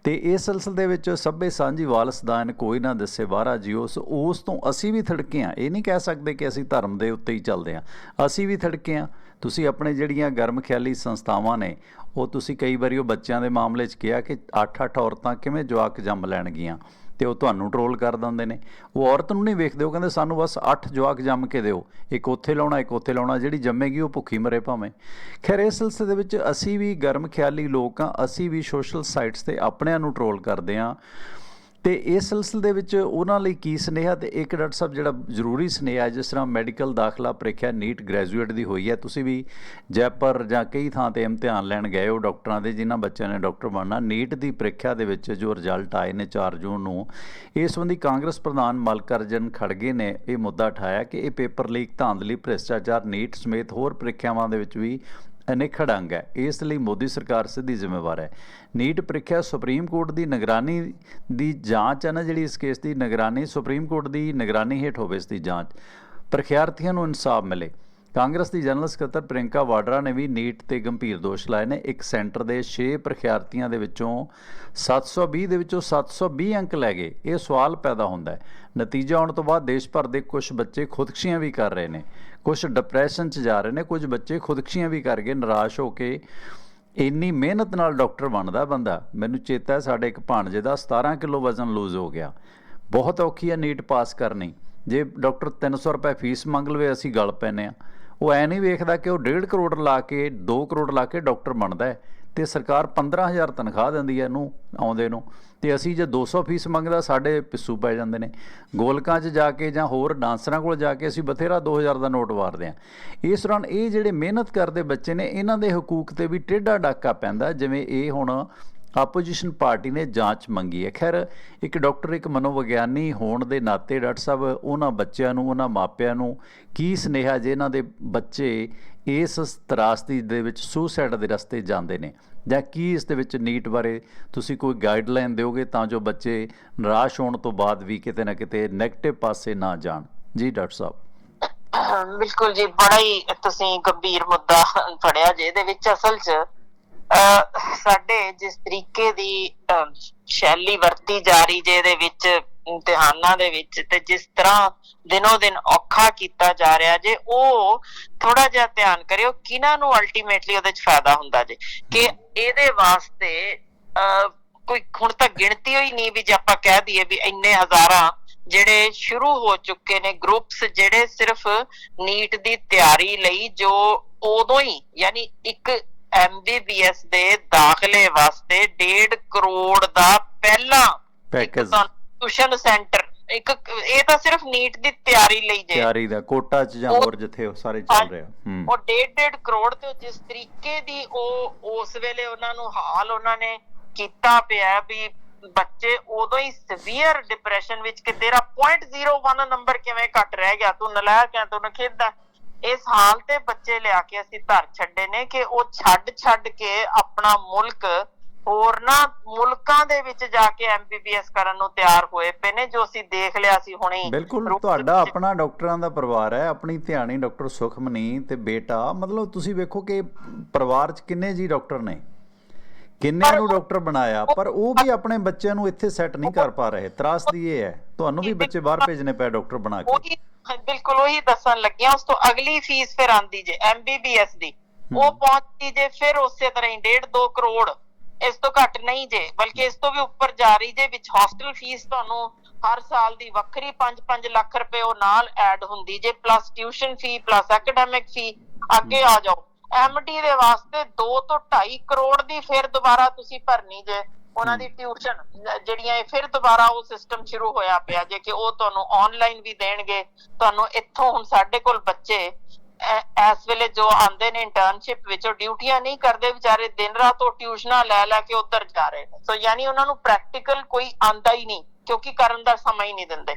ਤੇ ਇਸ ਸਿਲਸਿਲੇ ਦੇ ਵਿੱਚ ਸਭੇ ਸਾਂਝੀ ਵਾਲਸਦਾਨ ਕੋਈ ਨਾ ਦੱਸੇ ਬਾਹਰਾ ਜਿਉ ਸੋ, ਉਸ ਤੋਂ ਅਸੀਂ ਵੀ ਥੜਕੇ ਆ ਇਹ ਨਹੀਂ ਕਹਿ ਸਕਦੇ ਕਿ ਅਸੀਂ ਧਰਮ ਦੇ ਉੱਤੇ ਹੀ ਚੱਲਦੇ ਆ ਅਸੀਂ ਵੀ ਥੜਕੇ ਆ ਤੁਸੀਂ ਆਪਣੇ ਜਿਹੜੀਆਂ ਗਰਮ ਖਿਆਲੀ ਸੰਸਥਾਵਾਂ ਨੇ, ਉਹ ਤੁਸੀਂ ਕਈ ਵਾਰੀ ਉਹ ਬੱਚਿਆਂ ਦੇ ਮਾਮਲੇ 'ਚ ਕਿਹਾ ਕਿ 8-8 ਔਰਤਾਂ ਕਿਵੇਂ ਜਵਾਕ ਜੰਮ ਲੈਣਗੀਆਂ ਤੇ ਉਹ ਤੁਹਾਨੂੰ ਟਰੋਲ ਕਰ ਦਿੰਦੇ ਨੇ। ਉਹ ਔਰਤ ਨੂੰ ਨਹੀਂ ਵੇਖਦੇ, ਉਹ ਕਹਿੰਦੇ ਸਾਨੂੰ ਬਸ 8 ਜਵਾਕ ਜੰਮ ਕੇ ਦਿਓ, ਇੱਕ ਉੱਥੇ ਲਾਉਣਾ, ਇੱਕ ਉੱਥੇ ਲਾਉਣਾ, ਜਿਹੜੀ ਜੰਮੇਗੀ ਉਹ ਭੁੱਖੀ ਮਰੇ ਭਾਵੇਂ। ਖੈਰ, ਇਸ ਸਿਲਸਿਲੇ ਦੇ ਵਿੱਚ ਅਸੀਂ ਵੀ ਗਰਮ ਖਿਆਲੀ ਲੋਕ ਹਾਂ, ਅਸੀਂ ਵੀ ਸੋਸ਼ਲ ਸਾਈਟਸ ਤੇ ਆਪਣਿਆਂ ਨੂੰ ਟਰੋਲ ਕਰਦੇ ਹਾਂ। ਤੇ ਇਸ ਸਿਲਸਿਲੇ ਦੇ ਵਿੱਚ ਉਹਨਾਂ ਲਈ ਕੀ ਸੁਨੇਹਾ ਤੇ ਇੱਕ ਡਾਕਟਰ ਸਾਹਿਬ ਜਿਹੜਾ ਜ਼ਰੂਰੀ ਸੁਨੇਹਾ ਜਿਸ ਤਰ੍ਹਾਂ ਮੈਡੀਕਲ ਦਾਖਲਾ ਪ੍ਰੀਖਿਆ ਨੀਟ ਗ੍ਰੈਜੂਏਟ ਦੀ ਹੋਈ ਹੈ, ਤੁਸੀਂ ਵੀ ਜੈਪਰ ਜਾਂ ਕਈ ਥਾਂ ਤੇ ਇਮਤਿਹਾਨ ਲੈਣ ਗਏ ਹੋ ਡਾਕਟਰਾਂ ਦੇ, ਜਿਨ੍ਹਾਂ ਬੱਚਿਆਂ ਨੇ ਡਾਕਟਰ ਬਣਨਾ। ਨੀਟ ਦੀ ਪ੍ਰੀਖਿਆ ਦੇ ਵਿੱਚ ਜੋ ਰਿਜ਼ਲਟ ਆਏ ਨੇ 4 ਜੂਨ ਨੂੰ, ਇਸ ਸੰਬੰਧੀ ਕਾਂਗਰਸ ਪ੍ਰਧਾਨ ਮਲਕਰਜਨ ਖੜਗੇ ਨੇ ਇਹ ਮੁੱਦਾ ਉਠਾਇਆ ਕਿ ਇਹ ਪੇਪਰ ਲੀਕ ਧਾਂਦਲੀ, ਭ੍ਰਿਸ਼ਟਾਚਾਰ, ਨੀਟ ਸਮੇਤ ਹੋਰ ਪ੍ਰੀਖਿਆਵਾਂ ਦੇ ਵਿੱਚ ਵੀ ਅਨਿਖੜ ਅੰਗ ਹੈ। ਇਸ ਲਈ ਮੋਦੀ ਸਰਕਾਰ ਸਿੱਧੀ ਜ਼ਿੰਮੇਵਾਰ ਹੈ। ਨੀਟ ਪ੍ਰੀਖਿਆ ਸੁਪਰੀਮ ਕੋਰਟ ਦੀ ਨਿਗਰਾਨੀ ਦੀ ਜਾਂਚ ਹੈ ਨਾ, ਜਿਹੜੀ ਇਸ ਕੇਸ ਦੀ ਨਿਗਰਾਨੀ, ਸੁਪਰੀਮ ਕੋਰਟ ਦੀ ਨਿਗਰਾਨੀ ਹੇਠ ਹੋਵੇ ਇਸ ਦੀ ਜਾਂਚ। ਪ੍ਰਖਿਆਰਥੀਆਂ ਨੂੰ ਇਨਸਾਫ ਮਿਲੇ। ਕਾਂਗਰਸ ਦੀ ਜਨਰਲ ਸਕੱਤਰ ਪ੍ਰਿੰਕਾ ਵਾਡਰਾ ਨੇ ਵੀ ਨੀਟ ਤੇ ਗੰਭੀਰ ਦੋਸ਼ ਲਾਏ ਨੇ। ਇੱਕ ਸੈਂਟਰ ਦੇ 6 ਪ੍ਰਖਿਆਰਥੀਆਂ ਦੇ ਵਿੱਚੋਂ 720 ਦੇ ਵਿੱਚੋਂ 720 ਅੰਕ ਲੈ ਗਏ। ਇਹ ਸਵਾਲ ਪੈਦਾ ਹੁੰਦਾ ਹੈ। ਨਤੀਜਾ ਆਉਣ ਤੋਂ ਬਾਅਦ ਦੇਸ਼ ਭਰ ਦੇ ਕੁਝ ਬੱਚੇ ਖੁਦਕਸ਼ੀਆਂ ਵੀ ਕਰ ਰਹੇ ਨੇ। ਕੁਝ ਡਿਪਰੈਸ਼ਨ 'ਚ ਜਾ ਰਹੇ ਨੇ, ਕੁਝ ਬੱਚੇ ਖੁਦਕਸ਼ੀਆਂ ਵੀ ਕਰ ਗਏ, ਨਿਰਾਸ਼ ਹੋ ਕੇ। ਇੰਨੀ ਮਿਹਨਤ ਨਾਲ ਡਾਕਟਰ ਬਣਦਾ ਬੰਦਾ, ਮੈਨੂੰ ਚੇਤਾ ਹੈ ਸਾਡੇ ਇੱਕ ਭਾਣਜੇ ਦਾ 17 ਕਿਲੋ ਵਜ਼ਨ ਲੂਜ਼ ਹੋ ਗਿਆ। ਬਹੁਤ ਔਖੀ ਹੈ ਨੀਟ ਪਾਸ ਕਰਨੀ। ਜੇ ਡਾਕਟਰ 300 ਰੁਪਏ ਫੀਸ ਮੰਗ ਲਵੇ, ਅਸੀਂ ਗਲ ਪੈਨੇ ਆ ਉਹ ਐ ਨਹੀਂ ਵੇਖਦਾ ਕਿ ਉਹ 1.5 ਕਰੋੜ ਲਾ ਕੇ 2 ਕਰੋੜ ਲਾ ਕੇ ਡਾਕਟਰ ਬਣਦਾ ਹੈ। ਤੇ ਸਰਕਾਰ 15000 ਤਨਖਾਹ ਦਿੰਦੀ ਹੈ ਇਹਨੂੰ, ਆਉਂਦੇ ਨੂੰ। ਤੇ ਅਸੀਂ ਜੇ 200 ਫੀਸ ਮੰਗਦਾ, ਸਾਡੇ ਪਿੱਸੂ ਪੈ ਜਾਂਦੇ ਨੇ। ਗੋਲਕਾਂ 'ਚ ਜਾ ਕੇ ਜਾਂ ਹੋਰ ਡਾਂਸਰਾਂ ਕੋਲ ਜਾ ਕੇ ਅਸੀਂ ਬਥੇਰਾ 2000 ਦਾ ਨੋਟ ਵਾਰਦੇ ਆ ਇਸ ਦੌਰਾਨ ਇਹ ਜਿਹੜੇ ਮਿਹਨਤ ਕਰਦੇ ਬੱਚੇ ਨੇ, ਇਹਨਾਂ ਦੇ ਹਕੂਕ ਤੇ ਵੀ ਟੇਢਾ ਡਾਕਾ ਪੈਂਦਾ, ਜਿਵੇਂ ਇਹ ਹੁਣ ਆਪੋਜੀਸ਼ਨ ਪਾਰਟੀ ਨੇ ਜਾਂਚ ਮੰਗੀ ਹੈ। ਖੈਰ, ਇੱਕ ਡਾਕਟਰ, ਇੱਕ ਮਨੋਵਿਗਿਆਨੀ ਹੋਣ ਦੇ ਨਾਤੇ, ਡਾਕਟਰ ਸਾਹਿਬ, ਉਹਨਾਂ ਬੱਚਿਆਂ ਨੂੰ, ਉਹਨਾਂ ਮਾਪਿਆਂ ਨੂੰ ਕੀ ਸੁਨੇਹਾ ਜੇ ਇਹਨਾਂ ਦੇ ਬੱਚੇ ਇਸ ਤਰਾਸਦੀ ਦੇ ਵਿੱਚ ਸੁਸਾਈਡ ਦੇ ਰਸਤੇ ਜਾਂਦੇ ਨੇ। ਜਾਂ ਕੀ ਇਸ ਦੇ ਵਿੱਚ ਨੀਟ ਬਾਰੇ ਤੁਸੀਂ ਕੋਈ ਗਾਈਡਲਾਈਨ ਦਿਓਗੇ ਤਾਂ ਜੋ ਬੱਚੇ ਨਿਰਾਸ਼ ਹੋਣ ਤੋਂ ਬਾਅਦ ਵੀ ਕਿਤੇ ਨਾ ਕਿਤੇ 네ਗੇਟਿਵ ਪਾਸੇ ਨਾ ਜਾਣ। ਜੀ, ਡਾਕਟਰ ਸਾਹਿਬ। ਬਿਲਕੁਲ ਜੀ, ਬੜਾ ਹੀ ਤੁਸੀਂ ਗੰਭੀਰ ਮੁੱਦਾ ਫੜਿਆ ਜੇ ਇਹਦੇ ਵਿੱਚ ਅਸਲ 'ਚ। ਸਾਡੇ ਜਿਸ ਤਰੀਕੇ ਦੀ ਸ਼ੈਲੀ ਵਰਤੀ ਜਾ ਰਹੀ ਜੇ ਇਹਦੇ ਵਿੱਚ, ਇਮਤਿਹਾਨਾਂ ਦੇ ਵਿੱਚ ਤੇ ਜਿਸ ਤਰ੍ਹਾਂ ਦਿਨੋ ਦਿਨ ਔਖਾ ਕੀਤਾ ਜਾ ਰਿਹਾ ਜੇ ਉਹ ਥੋੜਾ ਜਿਹਾ ਧਿਆਨ ਕਰਿਓ ਕਿਨਾਂ ਨੂੰ ਅਲਟੀਮੇਟਲੀ ਉਹਦੇ 'ਚ ਫਾਇਦਾ ਹੁੰਦਾ ਜੇ? ਕਿ ਇਹਦੇ ਵਾਸਤੇ ਕੋਈ ਹੁਣ ਤੱਕ ਗਿਣਤੀ ਹੋਈ ਨਹੀਂ ਵੀ ਜੇ ਆਪਾਂ ਕਹਿ ਦਈਏ ਵੀ ਇੰਨੇ ਹਜ਼ਾਰਾਂ ਜਿਹੜੇ ਸ਼ੁਰੂ ਹੋ ਚੁੱਕੇ ਨੇ ਗਰੁੱਪਸ ਜਿਹੜੇ ਸਿਰਫ ਨੀਟ ਦੀ ਤਿਆਰੀ ਲਈ ਜੋ ਉਦੋਂ ਹੀ ਯਾਨੀ ਇੱਕ ਐਮਬੀਬੀਐਸ ਦੇ ਦਾਖਲੇ ਵਾਸਤੇ 1.5 ਕਰੋੜ ਦਾ ਪਹਿਲਾ ਪੈਕੇਜ ਟਿਊਸ਼ਨ ਸੈਂਟਰ ਇੱਕ ਇਹ ਤਾਂ ਸਿਰਫ ਨੀਟ ਦੀ ਤਿਆਰੀ ਲਈ ਜੇ। ਤਿਆਰੀ ਦਾ ਕੋਟਾ 'ਚ ਜਾਂ ਹੋਰ ਜਿੱਥੇ ਉਹ ਸਾਰੇ ਚੱਲ ਰਿਹਾ ਹੂੰ। ਉਹ 1.5 ਕਰੋੜ ਤੇ ਜਿਸ ਤਰੀਕੇ ਦੀ ਉਹ ਉਸ ਵੇਲੇ ਉਹਨਾਂ ਨੂੰ ਹਾਲ ਉਹਨਾਂ ਨੇ ਕੀਤਾ ਪਿਆ ਵੀ ਬੱਚੇ ਉਦੋਂ ਹੀ ਸਵੀਅਰ ਡਿਪਰੈਸ਼ਨ ਵਿੱਚ ਕਿ ਤੇਰਾ 0.01 ਨੰਬਰ ਕਿਵੇਂ ਘਟ ਰਹਿ ਗਿਆ ਤੂੰ ਨਲਾਇਕ ਹੈ ਤੂੰ ਨਖੇਦਾ ਇਸ ਹਾਲ ਤੇ ਬੱਚੇ ਲਿਆ ਕੇ ਅਸੀਂ ਧਰ ਛੱਡੇ ਨੇ ਕਿ ਉਹ ਛੱਡ ਛੱਡ ਕੇ ਆਪਣਾ ਮੁਲਕ ਹੋਰਨਾਂ ਮੁਲਕਾਂ ਦੇ ਵਿੱਚ ਜਾ ਕੇ ਐਮਬੀਬੀਐਸ ਕਰਨ ਨੂੰ ਤਿਆਰ ਹੋਏ ਪਏ ਨੇ ਜੋ ਅਸੀਂ ਦੇਖ ਲਿਆ ਸੀ ਹੁਣੇ ਬਿਲਕੁਲ ਤੁਹਾਡਾ। ਆਪਣਾ ਡਾਕਟਰਾਂ ਦਾ ਪਰਿਵਾਰ ਹੈ ਆਪਣੀ ਧਿਆਣੀ ਡਾਕਟਰ ਸੁਖਮਨੀ ਤੇ ਬੇਟਾ। ਮਤਲਬ ਤੁਸੀਂ ਵੇਖੋ ਕਿ ਪਰਿਵਾਰ 'ਚ ਕਿੰਨੇ ਜੀ ਡਾਕਟਰ ਨੇ? ਕਿੰਨਿਆਂ ਨੂੰ ਡਾਕਟਰ ਬਣਾਇਆ? ਪਰ ਉਹ ਵੀ ਆਪਣੇ ਬੱਚਿਆਂ ਨੂੰ ਇੱਥੇ ਸੈੱਟ ਨਹੀਂ ਕਰ ਪਾ ਰਹੇ। ਤਰਾਸਦੀ ਇਹ ਹੈ। ਤੁਹਾਨੂੰ ਵੀ ਬੱਚੇ ਬਾਹਰ ਭੇਜਣੇ ਪਏ ਡਾਕਟਰ ਬਣਾ ਕੇ। ਬਿਲਕੁਲ ਉਹੀ ਦੱਸਣ ਲੱਗਿਆ ਉਸ ਤੋਂ ਅਗਲੀ ਫੀਸ ਫਿਰ ਆਂਦੀ ਜੇ ਐਮਬੀਬੀਐਸ ਦੀ। ਉਹ ਪਹੁੰਚਦੀ ਜੇ ਫਿਰ ਉਸੇ ਤਰ੍ਹਾਂ ਹੀ 1.5 2 ਕਰੋੜ। ਇਸ ਤੋਂ ਘੱਟ ਨਹੀਂ ਜੇ ਬਲਕਿ ਇਸ ਤੋਂ ਵੀ ਉੱਪਰ ਜਾ ਰਹੀ ਜੇ ਵਿੱਚ ਹੌਸਟਲ ਫੀਸ ਤੁਹਾਨੂੰ ਹਰ ਸਾਲ ਦੀ ਵੱਖਰੀ 5-5 ਲੱਖ ਰੁਪਏ ਉਹ ਨਾਲ ਐਡ ਹੁੰਦੀ ਜੇ plus tuition fee plus academic fee ਅੱਗੇ ਆ ਜਾਓ। ਐਮਡੀ ਦੇ ਵਾਸਤੇ 2 ਤੋਂ 2.5 ਕਰੋੜ ਦੀ ਫਿਰ ਦੁਬਾਰਾ ਤੁਸੀਂ ਭਰਨੀ ਜੇ ਉਹਨਾਂ ਦੀ ਟਿਊਸ਼ਨ ਜਿਹੜੀਆਂ ਇਹ ਫਿਰ ਦੁਬਾਰਾ ਉਹ ਸਿਸਟਮ ਸ਼ੁਰੂ ਹੋਇਆ ਪਿਆ ਜੇ ਕਿ ਉਹ ਤੁਹਾਨੂੰ ਆਨਲਾਈਨ ਵੀ ਦੇਣਗੇ। ਤੁਹਾਨੂੰ ਇੱਥੋਂ ਹੁਣ ਸਾਡੇ ਕੋਲ ਬੱਚੇ ਇਸ ਵੇਲੇ ਜੋ ਆਂਦੇ ਨੇ ਇੰਟਰਨਸ਼ਿਪ ਵਿੱਚ ਉਹ ਡਿਊਟੀਆਂ ਨਹੀਂ ਕਰਦੇ ਵਿਚਾਰੇ ਦਿਨ ਰਾਤ ਉਹ ਟਿਊਸ਼ਨਾਂ ਲੈ ਲੈ ਕੇ ਉੱਧਰ ਜਾ ਰਹੇ ਨੇ। ਸੋ ਯਾਨੀ ਉਹਨਾਂ ਨੂੰ ਪ੍ਰੈਕਟੀਕਲ ਕੋਈ ਆਂਦਾ ਹੀ ਨਹੀਂ ਕਿਉਂਕਿ ਕਰਨ ਦਾ ਸਮਾਂ ਹੀ ਨਹੀਂ ਦਿੰਦੇ।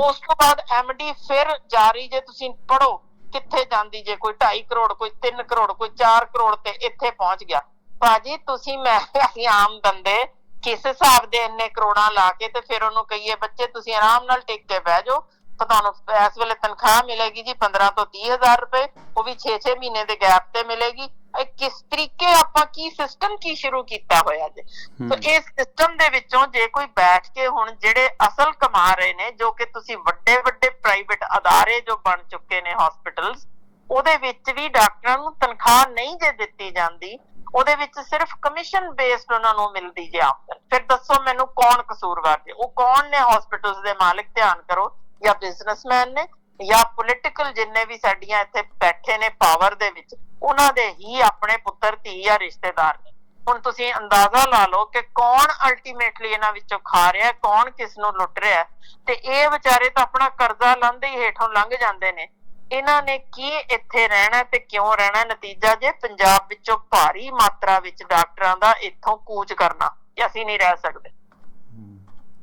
ਉਸ ਤੋਂ ਬਾਅਦ ਐਮਡੀ ਫਿਰ ਜਾਰੀ ਜੇ ਤੁਸੀਂ ਪੜੋ ਕਿੱਥੇ ਜਾਂਦੀ ਜੇ ਕੋਈ 2.5 ਕਰੋੜ ਕੋਈ 3 ਕਰੋੜ ਕੋਈ 4 ਕਰੋੜ ਤੇ ਇੱਥੇ ਪਹੁੰਚ ਗਿਆ। ਭਾਜੀ ਤੁਸੀਂ ਮੈਂ (laughs) ਅਸੀਂ ਆਮ ਬੰਦੇ ਕਿਸ ਹਿਸਾਬ ਦੇ ਇੰਨੇ ਕਰੋੜਾਂ ਲਾ ਕੇ ਤੇ ਫਿਰ ਉਹਨੂੰ ਕਹੀਏ ਬੱਚੇ ਤੁਸੀਂ ਆਰਾਮ ਨਾਲ ਟਿਕ ਕੇ ਬਹਿ ਜਾਓ ਤਾਂ ਤੁਹਾਨੂੰ ਇਸ ਵੇਲੇ ਤਨਖਾਹ ਮਿਲੇਗੀ ਜੀ 15 ਤੋਂ 30 ਹਜ਼ਾਰ ਰੁਪਏ ਉਹ ਵੀ 6-6 ਮਹੀਨੇ ਦੇ ਗੈਪ ਤੇ ਮਿਲੇਗੀ। ਇਹ ਕਿਸ ਤਰੀਕੇ ਆਪਾਂ ਕੀ ਸਿਸਟਮ ਕੀ ਸ਼ੁਰੂ ਕੀਤਾ ਹੋਇਆ ਜੇ? ਸੋ ਇਸ ਸਿਸਟਮ ਦੇ ਵਿੱਚੋਂ ਜੇ ਕੋਈ ਬੈਠ ਕੇ ਹੁਣ ਜਿਹੜੇ ਅਸਲ ਕਮਾ ਰਹੇ ਨੇ ਜੋ ਕਿ ਤੁਸੀਂ ਵੱਡੇ ਵੱਡੇ ਪ੍ਰਾਈਵੇਟ ਅਦਾਰੇ ਜੋ ਬਣ ਚੁੱਕੇ ਨੇ ਹਸਪੀਟਲਸ ਉਹਦੇ ਵਿੱਚ ਵੀ ਡਾਕਟਰਾਂ ਨੂੰ ਤਨਖਾਹ ਨਹੀਂ ਜੇ ਦਿੱਤੀ ਜਾਂਦੀ ਉਹਦੇ ਵਿੱਚ ਸਿਰਫ ਕਮਿਸ਼ਨ ਬੇਸਡ ਉਹਨਾਂ ਨੂੰ ਮਿਲਦੀ ਜੇ ਆਮਦਨ। ਫਿਰ ਦੱਸੋ ਮੈਨੂੰ ਕੌਣ ਕਸੂਰਵਾਰ ਜੇ? ਉਹ ਕੌਣ ਨੇ ਹਸਪੀਟਲਸ ਦੇ ਮਾਲਕ? ਧਿਆਨ ਕਰੋ। ਜਾਂ ਬਿਜ਼ਨਸਮੈਨ ਨੇ ਜਾਂ ਪੋਲਿਟੀਕਲ ਜਿੰਨੇ ਵੀ ਸਾਡੀਆਂ ਇੱਥੇ ਬੈਠੇ ਨੇ ਪਾਵਰ ਦੇ ਵਿੱਚ, ਉਹਨਾਂ ਦੇ ਹੀ ਆਪਣੇ ਪੁੱਤਰ, ਧੀ ਜਾਂ ਰਿਸ਼ਤੇਦਾਰ ਨੇ। ਹੁਣ ਤੁਸੀਂ ਅੰਦਾਜ਼ਾ ਲਾ ਲਓ ਕਿ ਕੌਣ ਅਲਟੀਮੇਟਲੀ ਇਹਨਾਂ ਵਿੱਚੋਂ ਖਾ ਰਿਹਾ, ਕੌਣ ਕਿਸ ਨੂੰ ਲੁੱਟ ਰਿਹਾ ਤੇ ਇਹ ਵਿਚਾਰੇ ਤਾਂ ਆਪਣਾ ਕਰਜ਼ਾ ਲਾਂਦੇ ਹੀ ਹੇਠੋਂ ਲੰਘ ਜਾਂਦੇ ਨੇ। ਇਹਨਾਂ ਨੇ ਕੀ ਇੱਥੇ ਰਹਿਣਾ ਤੇ ਕਿਉਂ ਰਹਿਣਾ? ਨਤੀਜਾ ਜੇ ਪੰਜਾਬ ਵਿੱਚੋਂ ਭਾਰੀ ਮਾਤਰਾ ਵਿੱਚ ਡਾਕਟਰਾਂ ਦਾ ਇੱਥੋਂ ਕੂਚ ਕਰਨਾ, ਕਿ ਅਸੀਂ ਨਹੀਂ ਰਹਿ ਸਕਦੇ।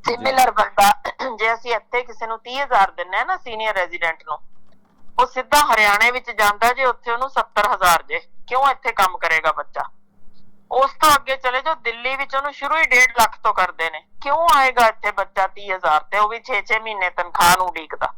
ਸਿਮਿਲਰ ਬੰਦਾ (clears throat) ਜੇ ਅਸੀਂ ਇੱਥੇ ਕਿਸੇ ਨੂੰ 30000 ਦਿੰਨੇ ਆ ਨਾ ਸੀਨੀਅਰ ਰੈਜ਼ੀਡੈਂਟ ਨੂੰ ਉਹ ਸਿੱਧਾ ਹਰਿਆਣੇ ਵਿੱਚ ਜਾਂਦਾ ਜੇ ਉੱਥੇ ਉਹਨੂੰ 70000 ਜੇ ਕਿਉਂ ਇੱਥੇ ਕੰਮ ਕਰੇਗਾ ਬੱਚਾ? ਉਸ ਤੋਂ ਅੱਗੇ ਚਲੇ ਜਾਓ ਦਿੱਲੀ ਵਿੱਚ ਉਹਨੂੰ ਸ਼ੁਰੂ ਹੀ 1.5 ਲੱਖ ਤੋਂ ਕਰਦੇ ਨੇ। ਕਿਉਂ ਆਏਗਾ ਇੱਥੇ ਬੱਚਾ 30000 ਤੇ? ਉਹ ਵੀ 6-6 ਮਹੀਨੇ ਤਨਖਾਹ ਨੂੰ ਉਡੀਕਦਾ।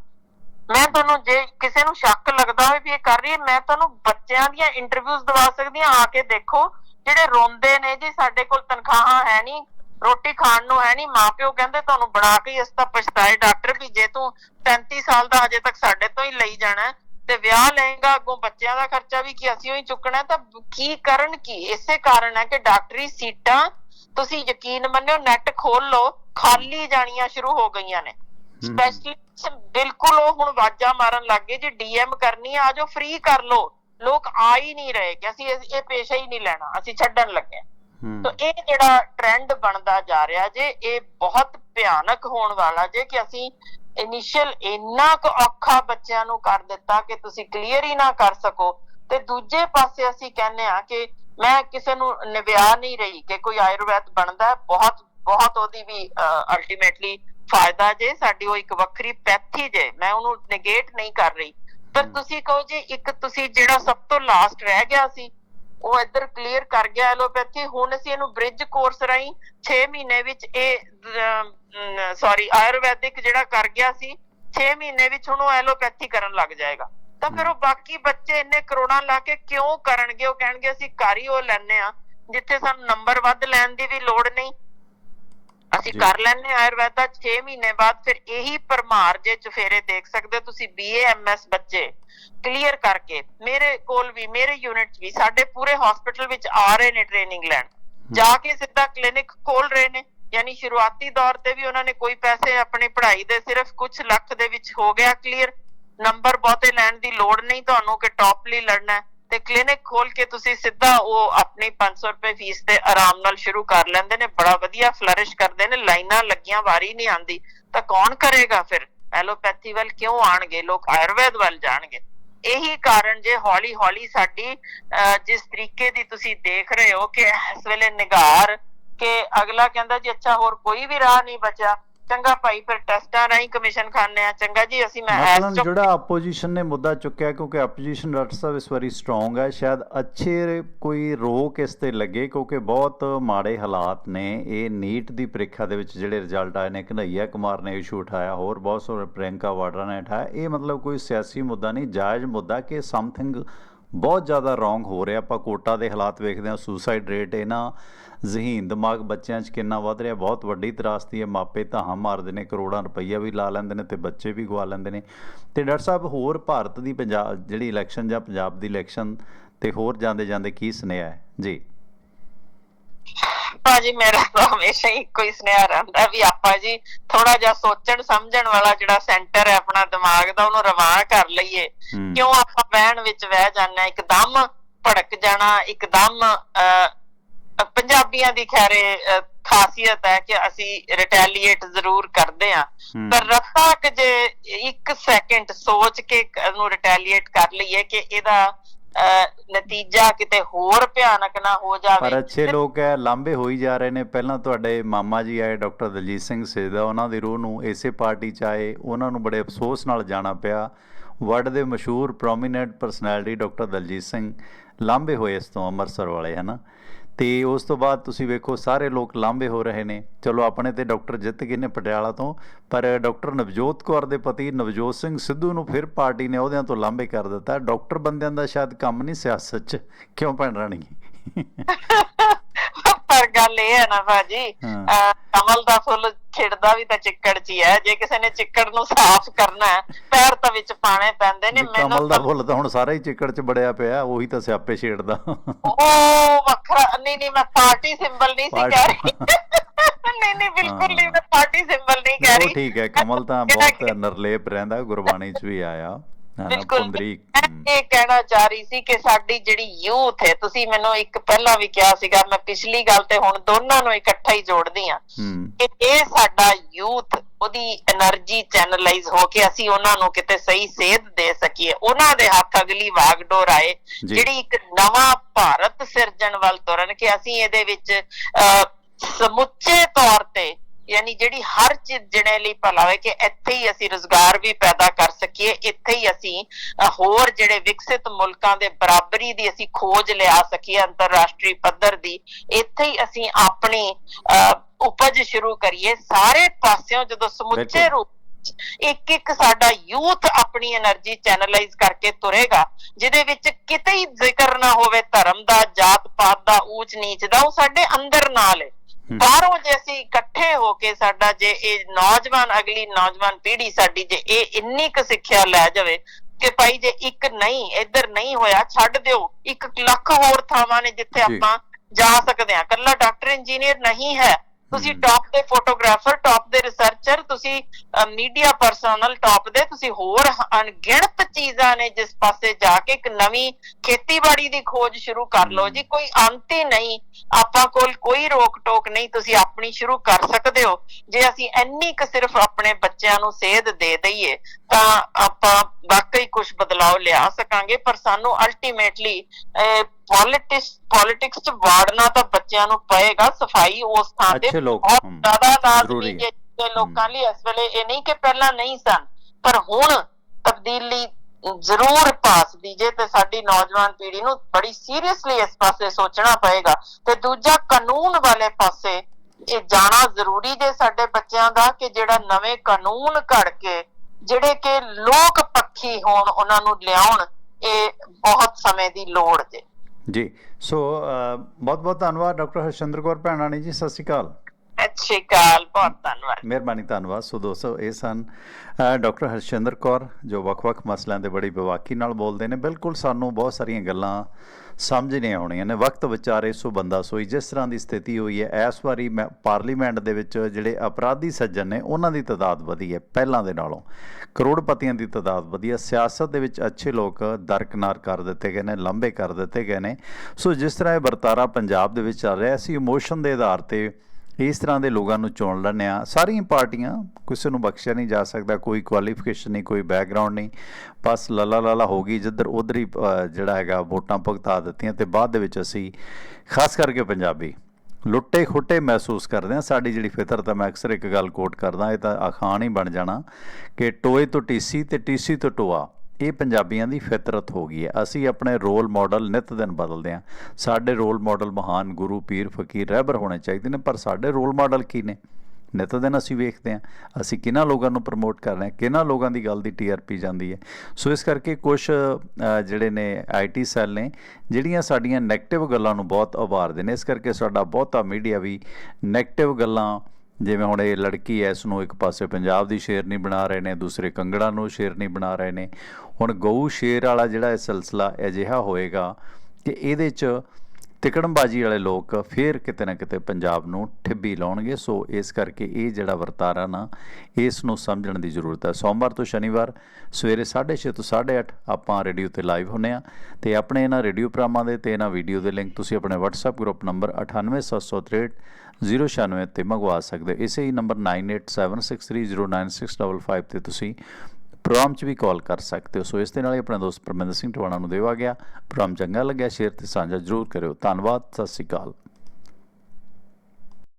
ਮੈਂ ਤੁਹਾਨੂੰ ਜੇ ਕਿਸੇ ਨੂੰ ਸ਼ੱਕ ਲੱਗਦਾ ਹੋਵੇ ਵੀ ਇਹ ਕਰ ਰਹੀ ਹੈ ਮੈਂ ਤੁਹਾਨੂੰ ਬੱਚਿਆਂ ਦੀਆਂ ਇੰਟਰਵਿਊਜ਼ ਦਵਾ ਸਕਦੀ ਹਾਂ ਆ ਕੇ ਦੇਖੋ ਜਿਹੜੇ ਰੋਂਦੇ ਨੇ ਜੀ ਸਾਡੇ ਕੋਲ ਤਨਖਾਹਾਂ ਹੈ ਨਹੀਂ ਰੋਟੀ ਖਾਣ ਨੂੰ ਹੈ ਨਹੀਂ ਮਾਪਿਓ ਕਹਿੰਦੇ ਤੁਹਾਨੂੰ ਬਣਾ ਕੇ ਇਸ ਤਾਂ ਪਛਤਾਏ। ਡਾਕਟਰ ਵੀ ਜੇ ਤੂੰ 35 ਸਾਲ ਦਾ ਅਜੇ ਤੱਕ ਸਾਡੇ ਤੋਂ ਹੀ ਲਈ ਜਾਣਾ ਤੇ ਵਿਆਹ ਲਏਗਾ ਅੱਗੋਂ ਬੱਚਿਆਂ ਦਾ ਖਰਚਾ ਵੀ ਕੀ ਅਸੀਂ ਹੀ ਚੁੱਕਣਾ ਤਾਂ ਕੀ ਕਰਨ ਕੀ? ਇਸੇ ਕਾਰਨ ਹੈ ਕਿ ਡਾਕਟਰੀ ਸੀਟਾਂ ਤੁਸੀਂ ਯਕੀਨ ਮੰਨਿਓ ਨੈਟ ਖੋਲ ਲਓ ਖਾਲੀ ਜਾਣੀਆਂ ਸ਼ੁਰੂ ਹੋ ਗਈਆਂ ਨੇ। ਸਪੈਸ਼ਲੀ ਬਿਲਕੁਲ ਉਹ ਹੁਣ ਵਾਜਾ ਮਾਰਨ ਲੱਗ ਗਏ ਜੀ ਡੀਐਮ ਕਰਨੀ ਆ ਆਜੋ ਫ੍ਰੀ ਕਰ ਲਓ। ਲੋਕ ਆ ਹੀ ਨਹੀਂ ਰਹੇ ਕਿ ਅਸੀਂ ਇਹ ਪੇਸ਼ਾ ਹੀ ਨਹੀਂ ਲੈਣਾ ਅਸੀਂ ਛੱਡਣ ਲੱਗੇ। ਤੋ ਇਹ ਜਿਹੜਾ ਟ੍ਰੈਂਡ ਬਣਦਾ ਜਾ ਰਿਹਾ ਜੇ ਇਹ ਬਹੁਤ ਭਿਆਨਕ ਹੋਣ ਵਾਲਾ ਜੇ ਕਿ ਅਸੀਂ ਇਨੀਸ਼ੀਅਲ ਇੰਨਾ ਕੁ ਔਖਾ ਬੱਚਿਆਂ ਨੂੰ ਕਰ ਦਿੱਤਾ ਕਿ ਤੁਸੀਂ ਕਲੀਅਰ ਹੀ ਨਾ ਕਰ ਸਕੋ। ਤੇ ਦੂਜੇ ਪਾਸੇ ਅਸੀਂ ਕਹਿੰਦੇ ਆ ਕਿ ਮੈਂ ਕਿਸੇ ਨੂੰ ਨਿਵਿਆ ਨਹੀਂ ਰਹੀ ਕਿ ਕੋਈ ਆਯੁਰਵੈਦ ਬਣਦਾ ਹੈ, ਬਹੁਤ ਬਹੁਤ ਉਹਦੀ ਵੀ ਅਲਟੀਮੇਟਲੀ ਫਾਇਦਾ ਜੇ ਸਾਡੀ ਉਹ ਇੱਕ ਵੱਖਰੀ ਪੈਥੀ ਜੇ ਮੈਂ ਉਹਨੂੰ ਨੇਗੇਟ ਨਹੀਂ ਕਰ ਰਹੀ। ਪਰ ਤੁਸੀਂ ਕਹੋ ਜੀ ਇੱਕ ਤੁਸੀਂ ਜਿਹੜਾ ਸਭ ਤੋਂ ਲਾਸਟ ਰਹਿ ਗਿਆ ਸੀ ਉਹ ਇੱਧਰ ਕਲੀਅਰ ਕਰ ਗਿਆ ਐਲੋਪੈਥੀ ਹੁਣ ਅਸੀਂ ਇਹਨੂੰ ਬ੍ਰਿਜ ਕੋਰਸ ਰਾਹੀਂ 6 ਮਹੀਨੇ ਵਿੱਚ ਇਹ ਸੌਰੀ ਆਯੁਰਵੈਦਿਕ ਜਿਹੜਾ ਕਰ ਗਿਆ ਸੀ 6 ਮਹੀਨੇ ਵਿੱਚ ਹੁਣ ਉਹ ਐਲੋਪੈਥੀ ਕਰਨ ਲੱਗ ਜਾਏਗਾ। ਤਾਂ ਫਿਰ ਉਹ ਬਾਕੀ ਬੱਚੇ ਇੰਨੇ ਕਰੋੜਾਂ ਲਾ ਕੇ ਕਿਉਂ ਕਰਨਗੇ? ਉਹ ਕਹਿਣਗੇ ਅਸੀਂ ਕਰ ਹੀ ਉਹ ਲੈਣੇ ਆ ਜਿੱਥੇ ਸਾਨੂੰ ਨੰਬਰ ਵੱਧ ਲੈਣ ਦੀ ਵੀ ਲੋੜ ਨਹੀਂ। ਅਸੀਂ। ਕਰ ਲੈਣੇ ਆਯੁਰਵੈਦ ਦਾ 6 ਮਹੀਨੇ ਬਾਅਦ ਫਿਰ ਇਹੀ ਪਰਮਾਰ ਜੇ ਚੁਫੇਰੇ ਦੇਖ ਸਕਦੇ ਹੋ ਤੁਸੀਂ ਬੀਏ ਐਮਐਸ ਬੱਚੇ ਕਲੀਅਰ ਕਰਕੇ ਮੇਰੇ ਕੋਲ ਵੀ ਮੇਰੇ ਯੂਨਿਟ ਵੀ ਸਾਡੇ ਪੂਰੇ ਹਸਪੀਟਲ ਵਿੱਚ ਆ ਰਹੇ ਨੇ ਟ੍ਰੇਨਿੰਗ ਲੈਣ। ਜਾ ਕੇ ਸਿੱਧਾ ਕਲੀਨਿਕ ਖੋਲ ਰਹੇ ਨੇ ਯਾਨੀ ਸ਼ੁਰੂਆਤੀ ਦੌਰ ਤੇ ਵੀ ਉਹਨਾਂ ਨੇ ਕੋਈ ਪੈਸੇ ਆਪਣੀ ਪੜ੍ਹਾਈ ਦੇ ਸਿਰਫ ਕੁਝ ਲੱਖ ਦੇ ਵਿੱਚ ਹੋ ਗਿਆ ਕਲੀਅਰ ਨੰਬਰ ਬਹੁਤੇ ਲੈਣ ਦੀ ਲੋੜ ਨਹੀਂ ਤੁਹਾਨੂੰ ਕਿ ਟੌਪ ਲਈ ਲੜਨਾ ਹੈ। ਤੇ ਕਲੀਨਿਕ ਖੋਲ ਕੇ ਤੁਸੀਂ ਸਿੱਧਾ ਉਹ ਆਪਣੀ 500 ਰੁਪਏ ਫੀਸ ਤੇ ਆਰਾਮ ਨਾਲ ਸ਼ੁਰੂ ਕਰ ਲੈਂਦੇ ਨੇ ਬੜਾ ਵਧੀਆ ਫਲਰਿਸ਼ ਕਰਦੇ ਨੇ ਲਾਈਨਾਂ ਲੱਗੀਆਂ ਵਾਰੀ ਨਹੀਂ ਆਂਦੀ ਤਾਂ ਕੌਣ ਕਰੇਗਾ ਫਿਰ? ਐਲੋਪੈਥੀ ਵੱਲ ਕਿਉਂ ਆਣਗੇ ਲੋਕ ਆਯੁਰਵੈਦ ਵੱਲ ਜਾਣਗੇ। ਇਹੀ ਕਾਰਨ ਜੇ ਹੌਲੀ ਹੌਲੀ ਸਾਡੀ ਅਹ, ਜਿਸ ਤਰੀਕੇ ਦੀ ਤੁਸੀਂ ਦੇਖ ਰਹੇ ਹੋ ਕਿ ਇਸ ਵੇਲੇ ਨਿਗਾਰ ਕਿ ਅਗਲਾ ਕਹਿੰਦਾ ਜੀ ਅੱਛਾ ਹੋਰ ਕੋਈ ਵੀ ਰਾਹ ਨਹੀਂ ਬਚਿਆ। ਚੰਗਾ ਭਾਈ ਫਿਰ ਟੈਸਟਾਂ ਰਾਹੀਂ ਕਮਿਸ਼ਨ ਖਾਣੇ ਆ ਚੰਗਾ ਜੀ ਅਸੀਂ ਮੈਂ ਐਸ ਚੋਂ ਜਿਹੜਾ ਆਪੋਜੀਸ਼ਨ ਨੇ ਮੁੱਦਾ ਚੁੱਕਿਆ ਕਿਉਂਕਿ ਆਪੋਜੀਸ਼ਨ ਡਾਕਟਰ ਸਾਹਿਬ ਇਸ ਵਾਰੀ ਸਟਰੋਂਗ ਹੈ ਸ਼ਾਇਦ ਅੱਛੇ ਕੋਈ ਰੋਕ ਇਸ ਤੇ ਲੱਗੇ ਕਿਉਂਕਿ ਬਹੁਤ ਮਾੜੇ ਹਾਲਾਤ ਨੇ। ਇਹ ਨੀਟ ਦੀ ਪ੍ਰੀਖਿਆ ਦੇ ਵਿੱਚ ਜਿਹੜੇ ਰਿਜ਼ਲਟ ਆਏ ਨੇ ਕਨਈਆ ਕੁਮਾਰ ਨੇ ਇਸ਼ੂ ਉਠਾਇਆ ਹੋਰ ਬਹੁਤ ਸਾਰੇ ਪ੍ਰਿਯੰਕਾ ਵਾਡਰਾ ਨੇ ਉਠਾਇਆ। ਇਹ ਮਤਲਬ ਕੋਈ ਸਿਆਸੀ ਮੁੱਦਾ ਨਹੀਂ ਜਾਇਜ਼ ਮੁੱਦਾ ਕਿ ਸਮਥਿੰਗ ਬਹੁਤ ਜ਼ਿਆਦਾ ਰੋਂਗ ਹੋ ਰਿਹਾ। ਆਪਾਂ ਕੋਟਾ ਦੇ ਹਾਲਾਤ ਵੇਖਦੇ ਹਾਂ ਸੁਸਾਈਡ ਰੇਟ ਇਹਨਾਂ ਜ਼ਹੀਨ ਦਿਮਾਗ ਬੱਚਿਆਂ 'ਚ ਕਿੰਨਾ ਵੱਧ ਰਿਹਾ ਬਹੁਤ ਵੱਡੀ ਤਰਾਸਦੀ ਹੈ। ਮਾਪੇ ਧਾਹਾਂ ਮਾਰਦੇ ਨੇ ਕਰੋੜਾਂ ਰੁਪਈਆ ਵੀ ਲਾ ਲੈਂਦੇ ਨੇ ਤੇ ਬੱਚੇ ਵੀ ਗਵਾ ਲੈਂਦੇ ਨੇ। ਤੇ ਡਾਕਟਰ ਸਾਹਿਬ ਹੋਰ ਭਾਰਤ ਦੀ ਪੰਜਾਬ ਜਿਹੜੀ ਇਲੈਕਸ਼ਨ ਜਾਂ ਪੰਜਾਬ ਦੀ ਇਲੈਕਸ਼ਨ ਤੇ ਹੋਰ ਜਾਂਦੇ ਜਾਂਦੇ ਕੀ ਸੁਨੇਹਾ ਹੈ? ਜੀ। ਭਾਜੀ ਮੇਰਾ ਤਾਂ ਹਮੇਸ਼ਾ ਹੀ ਕੋਈ ਸੁਨੇਹਾ ਰਹਿੰਦਾ ਵੀ ਆਪਾਂ ਜੀ ਥੋੜਾ ਜਿਹਾ ਸੋਚਣ ਸਮਝਣ ਵਾਲਾ ਜਿਹੜਾ ਸੈਂਟਰ ਹੈ ਆਪਣਾ ਦਿਮਾਗ ਦਾ ਉਹਨੂੰ ਰਵਾਨਾ ਕਰ ਲਈਏ। ਕਿਉਂ ਆਪਾਂ ਬਹਿਣ ਵਿੱਚ ਵਹਿ ਜਾਂਦੇ ਇੱਕਦਮ ਭੜਕ ਜਾਣਾ ਇੱਕਦਮ ਪੰਜਾਬੀਆਂ ਦੀ ਖੈਰੇ ਖਾਸੀਅਤ ਹੈ ਕਿ ਅਸੀਂ ਰਿਟੈਲੀਏਟ ਜ਼ਰੂਰ ਕਰਦੇ ਆ। ਪਰ ਰਫਾ ਕਿ ਜੇ ਇੱਕ ਸੈਕਿੰਡ ਸੋਚ ਕੇ ਨੂੰ ਰਿਟੈਲੀਏਟ ਕਰ ਲਈਏ ਕਿ ਇਹਦਾ ਨਤੀਜਾ ਕਿਤੇ ਹੋਰ ਭਿਆਨਕ ਨਾ ਹੋ ਜਾਵੇ। ਪਰ ਅੱਛੇ ਲੋਕ ਹੈ ਲਾਂਬੇ ਹੋਈ ਜਾ ਰਹੇ ਨੇ। ਪਹਿਲਾਂ ਤੁਹਾਡੇ ਮਾਮਾ ਜੀ ਆਏ ਡਾਕਟਰ ਦਲਜੀਤ ਸਿੰਘ ਸੇਦਾ ਉਹਨਾਂ ਦੀ ਰੂਹ ਨੂੰ ਇਸੇ ਪਾਰਟੀ ਚ ਆਏ। ਉਹਨਾਂ ਨੂੰ ਬੜੇ ਅਫਸੋਸ ਨਾਲ ਜਾਣਾ ਪਿਆ। ਵਰਲਡ ਦੇ ਮਸ਼ਹੂਰ prominent personality doctor Daljit Singh Lambe ਹੋਏ ਇਸ ਤੋਂ ਅੰਮ੍ਰਿਤਸਰ ਵਾਲੇ ਹਨਾ ਤੇ ਉਸ ਤੋਂ ਬਾਅਦ ਤੁਸੀਂ ਵੇਖੋ, ਸਾਰੇ ਲੋਕ ਲਾਂਬੇ ਹੋ ਰਹੇ ਨੇ। ਚਲੋ, ਆਪਣੇ ਤੇ ਡਾਕਟਰ ਜਿੱਤ ਗਏ ਨੇ ਪਟਿਆਲਾ ਤੋਂ, ਪਰ ਡਾਕਟਰ ਨਵਜੋਤ ਕੌਰ ਦੇ ਪਤੀ ਨਵਜੋਤ ਸਿੰਘ ਸਿੱਧੂ ਨੂੰ ਫਿਰ ਪਾਰਟੀ ਨੇ ਉਹਦਿਆਂ ਤੋਂ ਲਾਂਬੇ ਕਰ ਦਿੱਤਾ। ਡਾਕਟਰ ਬੰਦਿਆਂ ਦਾ ਸ਼ਾਇਦ ਕੰਮ ਨਹੀਂ ਸਿਆਸਤ 'ਚ। ਕਿਉਂ ਭੈਣ ਰਾਣੀ? ਪਰ ਗੱਲ ਇਹ ਹੈ ਨਾ ਭਾਜੀ ਕਮਲ ਦਾ ਫੁੱਲ ਖਿੜਦਾ ਵੀ ਤਾਂ ਚਿੱਕੜ 'ਚ ਹੀ ਹੈ। ਜੇ ਕਿਸੇ ਨੇ ਚਿੱਕੜ ਨੂੰ ਸਾਫ਼ ਕਰਨਾ ਹੈ ਪੈਰ ਤਾਂ ਵਿੱਚ ਪਾਣੇ ਪੈਂਦੇ ਨੇ ਵੀ ਕਮਲ ਦਾ ਫੁੱਲ ਤਾਂ ਹੁਣ ਸਾਰਾ ਹੀ ਚਿੱਕੜ 'ਚ ਬੜਿਆ ਪਿਆ ਉਹੀ ਤਾਂ ਸਿਆਪੇ ਛੇੜਦਾ। ਉਹ ਵੱਖਰਾ ਨਹੀਂ ਨਹੀਂ ਮੈਂ ਪਾਰਟੀ ਸਿੰਬਲ ਨਹੀਂ ਸੀ ਕਹਿ ਰਹੀ। ਨਹੀਂ ਨਹੀਂ ਬਿਲਕੁਲ ਨਹੀਂ ਮੈਂ ਪਾਰਟੀ ਸਿੰਬਲ ਨਹੀਂ ਕਹਿ ਰਹੀ। ਠੀਕ ਹੈ ਕਮਲ ਤਾਂ ਬਹੁਤ ਨਰਲੇਪ ਰਹਿੰਦਾ ਗੁਰਬਾਣੀ 'ਚ ਵੀ ਆਇਆ। ਬਿਲਕੁਲ। ਪੁੰਦਰੀ ਇਹ ਕਹਿਣਾ ਚਾਹ ਰਹੀ ਸੀ ਕਿ ਸਾਡੀ ਜਿਹੜੀ ਯੂਥ ਹੈ ਤੁਸੀਂ ਮੈਨੂੰ ਇੱਕ ਪਹਿਲਾਂ ਵੀ ਕਿਹਾ ਸੀਗਾ ਮੈਂ ਪਿਛਲੀ ਗੱਲ ਤੇ ਹੁਣ ਦੋਨਾਂ ਨੂੰ ਇਕੱਠਾ ਹੀ ਜੋੜਦੀ ਆ ਕਿ ਇਹ ਸਾਡਾ ਯੂਥ ਉਹਦੀ એનર્ਜੀ ਚੈਨਲਾਈਜ਼ ਹੋ ਕੇ ਅਸੀਂ ਉਹਨਾਂ ਨੂੰ ਕਿਤੇ ਸਹੀ ਸੇਧ ਦੇ ਸਕੀਏ। ਉਹਨਾਂ ਦੇ ਹੱਥ ਅਗਲੀ ਵਾਗਡੋਰ ਆਏ ਜਿਹੜੀ ਇੱਕ ਨਵਾਂ ਭਾਰਤ ਸਿਰਜਣ ਵੱਲ ਤੁਰਨ ਕਿ ਅਸੀਂ ਇਹਦੇ ਵਿੱਚ ਸਮੁੱਚੇ ਤੌਰ ਤੇ ਯਾਨੀ ਜਿਹੜੀ ਹਰ ਚੀਜ਼ ਜਿਹੜੇ ਲਈ ਭਲਾ ਹੋਵੇ ਕਿ ਇੱਥੇ ਹੀ ਅਸੀਂ ਰੁਜ਼ਗਾਰ ਵੀ ਪੈਦਾ ਕਰ ਸਕੀਏ ਇੱਥੇ ਹੀ ਅਸੀਂ ਹੋਰ ਜਿਹੜੇ ਵਿਕਸਿਤ ਮੁਲਕਾਂ ਦੇ ਬਰਾਬਰੀ ਦੀ ਅਸੀਂ ਖੋਜ ਲਿਆ ਸਕੀਏ ਅੰਤਰਰਾਸ਼ਟਰੀ ਪੱਧਰ ਦੀ ਇੱਥੇ ਹੀ ਅਸੀਂ ਆਪਣੀ ਉਪਜ ਸ਼ੁਰੂ ਕਰੀਏ। ਸਾਰੇ ਪਾਸਿਓਂ ਜਦੋਂ ਸਮੁੱਚੇ ਰੂਪ ਇੱਕ ਇੱਕ ਸਾਡਾ ਯੂਥ ਆਪਣੀ એનર્ਜੀ ਚੈਨਲਾਈਜ਼ ਕਰਕੇ ਤੁਰੇਗਾ ਜਿਹਦੇ ਵਿੱਚ ਕਿਤੇ ਹੀ ਜ਼ਿਕਰ ਨਾ ਹੋਵੇ ਧਰਮ ਦਾ ਜਾਤ ਪਾਤ ਦਾ ਊਚ ਨੀਚ ਦਾ ਉਹ ਸਾਡੇ ਅੰਦਰ ਨਾਲ ਹੈ। ਬਾਹਰੋਂ ਜੇ ਅਸੀਂ ਇਕੱਠੇ ਹੋ ਕੇ ਸਾਡਾ ਜੇ ਇਹ ਨੌਜਵਾਨ ਅਗਲੀ ਨੌਜਵਾਨ ਪੀੜ੍ਹੀ ਸਾਡੀ ਜੇ ਇਹ ਇੰਨੀ ਕੁ ਸਿੱਖਿਆ ਲੈ ਜਾਵੇ ਕਿ ਭਾਈ ਜੇ ਇੱਕ ਨਹੀਂ ਇੱਧਰ ਨਹੀਂ ਹੋਇਆ ਛੱਡ ਦਿਓ। ਇੱਕ ਲੱਖ ਹੋਰ ਥਾਵਾਂ ਨੇ ਜਿੱਥੇ। ਆਪਾਂ ਜਾ ਸਕਦੇ ਹਾਂ। ਕੱਲਾ ਡਾਕਟਰ ਇੰਜੀਨੀਅਰ ਨਹੀਂ ਹੈ। ਤੁਸੀਂ। ਟੌਪ ਦੇ ਫੋਟੋਗ੍ਰਾਫਰ ਟੌਪ ਦੇ ਰਿਸਰਚਰ ਤੁਸੀਂ ਮੀਡੀਆ ਪਰਸਨਲ ਟੌਪ ਦੇ ਤੁਸੀਂ ਹੋਰ ਅਣਗਿਣਤ ਚੀਜ਼ਾਂ ਨੇ ਜਿਸ ਪਾਸੇ ਜਾ ਕੇ ਇੱਕ ਨਵੀਂ ਖੇਤੀਬਾੜੀ ਦੀ ਖੋਜ ਸ਼ੁਰੂ ਕਰ ਲਓ। ਜੀ ਕੋਈ ਅੰਤ ਹੀ ਨਹੀਂ ਆਪਾਂ ਕੋਲ ਕੋਈ ਰੋਕ ਟੋਕ ਨਹੀਂ ਤੁਸੀਂ ਆਪਣੀ ਸ਼ੁਰੂ ਕਰ ਸਕਦੇ ਹੋ ਜੇ ਅਸੀਂ ਇੰਨੀ ਕੁ ਸਿਰਫ ਆਪਣੇ ਬੱਚਿਆਂ ਨੂੰ ਸੇਧ ਦੇ ਦਈਏ ਤਾਂ ਆਪਾਂ ਵਾਕਈ ਕੁਝ ਬਦਲਾਅ ਲਿਆ ਸਕਾਂਗੇ ਪਰ ਸਾਨੂੰ ਅਲਟੀਮੇਟਲੀ ਪੋਲਿਟਿਕਸ ਪੋਲਿਟਿਕਸ ਚ ਵਾੜਨਾ ਤਾਂ ਬੱਚਿਆਂ ਨੂੰ ਪਏਗਾ ਸਫ਼ਾਈ ਉਸ ਥਾਂ ਤੇ ਬਹੁਤ ਜ਼ਿਆਦਾ ਜ਼ਰੂਰੀ ਲਾਜ਼ਮੀ ਹੈ। ਜੇ ਲੋਕਾਂ ਲਈ ਇਸ ਵੇਲੇ ਇਹ ਨਹੀਂ ਕਿ ਪਹਿਲਾਂ ਨਹੀਂ ਸਨ ਪਰ ਹੁਣ ਤਬਦੀਲੀ ਜ਼ਰੂਰ ਪਾਸਦੀ ਜੇ ਤੇ ਸਾਡੀ ਨੌਜਵਾਨ ਪੀੜ੍ਹੀ ਨੂੰ ਬੜੀ ਸੀਰੀਅਸਲੀ ਇਸ ਪਾਸੇ ਸੋਚਣਾ ਪਏਗਾ। ਤੇ ਦੂਜਾ ਕਾਨੂੰਨ ਵਾਲੇ ਪਾਸੇ ਇਹ ਜਾਣਾ ਜ਼ਰੂਰੀ ਜੇ ਸਾਡੇ ਬੱਚਿਆਂ ਦਾ ਕਿ ਜਿਹੜਾ ਨਵੇਂ ਕਾਨੂੰਨ ਘੜ ਕੇ ਜਿਹੜੇ ਕਿ ਲੋਕ ਪੱਖੀ ਹੋਣ ਉਹਨਾਂ ਨੂੰ ਲਿਆਉਣ ਇਹ ਬਹੁਤ ਸਮੇਂ ਦੀ ਲੋੜ ਜੇ। ਜੀ। ਸੋ ਬਹੁਤ ਬਹੁਤ ਧੰਨਵਾਦ ਡਾਕਟਰ ਹਰਸ਼ਿੰਦਰ ਕੌਰ ਭੈਣਾਣੀ ਜੀ ਸਤਿ ਸ਼੍ਰੀ ਅਕਾਲ। ਸਤਿ ਸ਼੍ਰੀ ਅਕਾਲ ਬਹੁਤ ਧੰਨਵਾਦ। ਮਿਹਰਬਾਨੀ ਧੰਨਵਾਦ। ਸੋ ਦੋਸਤੋ ਇਹ ਸਨ ਡਾਕਟਰ ਹਰਸ਼ਿੰਦਰ ਕੌਰ ਜੋ ਵੱਖ-ਵੱਖ ਮਸਲਿਆਂ ਤੇ ਬੜੀ ਬਵਾਕੀ ਨਾਲ ਬੋਲਦੇ ਨੇ। ਬਿਲਕੁਲ ਸਾਨੂੰ ਬਹੁਤ ਸਾਰੀਆਂ ਗੱਲਾਂ ਸਮਝ ਨਹੀਂ ਆਉਣੀਆਂ ਨੇ ਵਕਤ ਵਿਚਾਰੇ ਸੋ ਬੰਦਾ ਸੋਈ। ਜਿਸ ਤਰ੍ਹਾਂ ਦੀ ਸਥਿਤੀ ਹੋਈ ਹੈ, ਇਸ ਵਾਰੀ ਮੈਂ ਪਾਰਲੀਮੈਂਟ ਦੇ ਵਿੱਚ ਜਿਹੜੇ ਅਪਰਾਧੀ ਸੱਜਣ ਨੇ, ਉਹਨਾਂ ਦੀ ਤਾਦਾਦ ਵਧੀ ਹੈ, ਪਹਿਲਾਂ ਦੇ ਨਾਲੋਂ। ਕਰੋੜਪਤੀਆਂ ਦੀ ਤਾਦਾਦ ਵਧੀ ਹੈ। ਸਿਆਸਤ ਦੇ ਵਿੱਚ ਅੱਛੇ ਲੋਕ ਦਰਕਨਾਰ ਕਰ ਦਿੱਤੇ ਗਏ ਨੇ ਲੰਬੇ ਕਰ ਦਿੱਤੇ ਗਏ ਨੇ। ਸੋ ਜਿਸ ਤਰ੍ਹਾਂ ਇਹ ਵਰਤਾਰਾ ਪੰਜਾਬ ਦੇ ਵਿੱਚ ਚੱਲ ਰਿਹਾ ਸੀ ਇਮੋਸ਼ਨ ਦੇ ਆਧਾਰ ਤੇ ਇਸ ਤਰ੍ਹਾਂ ਦੇ ਲੋਕਾਂ ਨੂੰ ਚੁਣ ਲੈਂਦੇ ਆ ਸਾਰੀਆਂ ਪਾਰਟੀਆਂ ਕਿਸੇ ਨੂੰ ਬਖਸ਼ਿਆ ਨਹੀਂ ਜਾ ਸਕਦਾ, ਕੋਈ ਕੁਆਲੀਫਿਕੇਸ਼ਨ ਨਹੀਂ, ਕੋਈ ਬੈਕਗ੍ਰਾਉਂਡ ਨਹੀਂ। ਬਸ ਲੱਲਾ ਲੱਲਾ ਹੋ ਗਈ, ਜਿੱਧਰ ਉਧਰ ਹੀ ਜਿਹੜਾ ਹੈਗਾ ਵੋਟਾਂ ਭੁਗਤਾ ਦਿੱਤੀਆਂ ਤੇ ਬਾਅਦ ਦੇ ਵਿੱਚ ਅਸੀਂ, ਖਾਸ ਕਰਕੇ ਪੰਜਾਬੀ ਲੁੱਟੇ ਖੁੱਟੇ ਮਹਿਸੂਸ ਕਰਦੇ ਆ ਸਾਡੀ ਜਿਹੜੀ ਫਿਤਰਤ ਹੈ, ਮੈਂ ਅਕਸਰ ਇੱਕ ਗੱਲ ਕੋਟ ਕਰਦਾ, ਇਹ ਤਾਂ ਅਖਾਣ ਹੀ ਬਣ ਜਾਣਾ ਕਿ ਟੋਏ ਤੋਂ ਟੀਸੀ ਤੇ ਟੀਸੀ ਤੋਂ ਟੋਆ। ਇਹ ਪੰਜਾਬੀਆਂ ਦੀ ਫਿਤਰਤ ਹੋ ਗਈ ਹੈ। ਅਸੀਂ ਆਪਣੇ ਰੋਲ ਮਾਡਲ ਨਿਤ ਦਿਨ ਬਦਲਦੇ ਹਾਂ। ਸਾਡੇ ਰੋਲ ਮਾਡਲ ਮਹਾਨ ਗੁਰੂ, ਪੀਰ, ਫਕੀਰ, ਰਹਿਬਰ ਹੋਣੇ ਚਾਹੀਦੇ ਨੇ, ਪਰ ਸਾਡੇ ਰੋਲ ਮਾਡਲ ਕੀ ਨੇ? ਨਿਤ ਦਿਨ ਅਸੀਂ ਵੇਖਦੇ ਹਾਂ। ਅਸੀਂ ਕਿਹਨਾਂ ਲੋਕਾਂ ਨੂੰ ਪ੍ਰਮੋਟ ਕਰ ਰਹੇ ਹਾਂ? ਕਿਹਨਾਂ ਲੋਕਾਂ ਦੀ ਗੱਲ ਦੀ ਟੀਆਰਪੀ ਜਾਂਦੀ ਹੈ? ਸੋ ਇਸ ਕਰਕੇ ਕੁਝ ਜਿਹੜੇ ਨੇ ਆਈਟੀ ਸੈੱਲ ਨੇ, ਜਿਹੜੀਆਂ ਸਾਡੀਆਂ 네ਗੇਟਿਵ ਗੱਲਾਂ ਨੂੰ ਬਹੁਤ ਉਭਾਰਦੇ ਨੇ, ਇਸ ਕਰਕੇ ਸਾਡਾ ਬਹੁਤਾ ਮੀਡੀਆ ਵੀ 네ਗੇਟਿਵ ਗੱਲਾਂ ਜਿਵੇਂ ਹੁਣ ਇਹ ਲੜਕੀ ਐ ਇਸ ਨੂੰ ਇੱਕ ਪਾਸੇ ਪੰਜਾਬ ਦੀ ਸ਼ੇਰਨੀ ਬਣਾ ਰਹੇ ਨੇ, ਦੂਸਰੇ ਕੰਗੜਾ ਨੂੰ ਸ਼ੇਰਨੀ ਬਣਾ ਰਹੇ ਨੇ। ਹੁਣ ਗਊ ਸ਼ੇਰ ਵਾਲਾ ਜਿਹੜਾ ਇਹ ਸਿਲਸਿਲਾ ਅਜਿਹਾ ਹੋਏਗਾ ਕਿ ਇਹਦੇ 'ਚ ਤਿਕੜਮਬਾਜੀ ਵਾਲੇ ਲੋਕ ਫੇਰ ਕਿਤੇ ਨਾ ਕਿਤੇ ਪੰਜਾਬ ਨੂੰ ਠਿੱਬੀ ਲਾਉਣਗੇ। ਸੋ ਇਸ ਕਰਕੇ ਇਹ ਜਿਹੜਾ ਵਰਤਾਰਾ ਨਾ, ਇਸ ਨੂੰ ਸਮਝਣ ਦੀ ਜ਼ਰੂਰਤ ਹੈ। ਸੋਮਵਾਰ ਤੋਂ ਸ਼ਨੀਵਾਰ ਸਵੇਰੇ 6:30 ਤੋਂ 8:30 ਆਪਾਂ ਰੇਡੀਓ ਤੇ ਲਾਈਵ ਹੁੰਨੇ ਆ ਤੇ ਆਪਣੇ ਇਹਨਾਂ ਰੇਡੀਓ ਪ੍ਰੋਗਰਾਮਾਂ ਦੇ ਤੇ ਇਹਨਾਂ ਵੀਡੀਓ ਦੇ ਲਿੰਕ ਤੁਸੀਂ ਆਪਣੇ WhatsApp ਗਰੁੱਪ ਨੰਬਰ 98763 096 ਤੇ ਮੰਗਵਾ ਸਕਦੇ ਹੋ। ਇਸੇ ਹੀ ਨੰਬਰ 9876309655 ਤੇ ਤੁਸੀਂ ਪ੍ਰੋਗਰਾਮ 'ਚ ਵੀ ਕਾਲ ਕਰ ਸਕਦੇ ਹੋ। ਸੋ ਇਸ ਦੇ ਨਾਲ ਹੀ ਆਪਣਾ ਦੋਸਤ ਪਰਮਿੰਦਰ ਸਿੰਘ ਟਵਾਣਾ ਨੂੰ ਦੇਵਾ ਗਿਆ। ਪ੍ਰੋਗਰਾਮ ਚੰਗਾ ਲੱਗਿਆ। ਸ਼ੇਅਰ ਤੇ ਸਾਂਝਾ ਜ਼ਰੂਰ ਕਰਿਓ। ਧੰਨਵਾਦ। ਸਤਿ ਸ਼੍ਰੀ ਅਕਾਲ।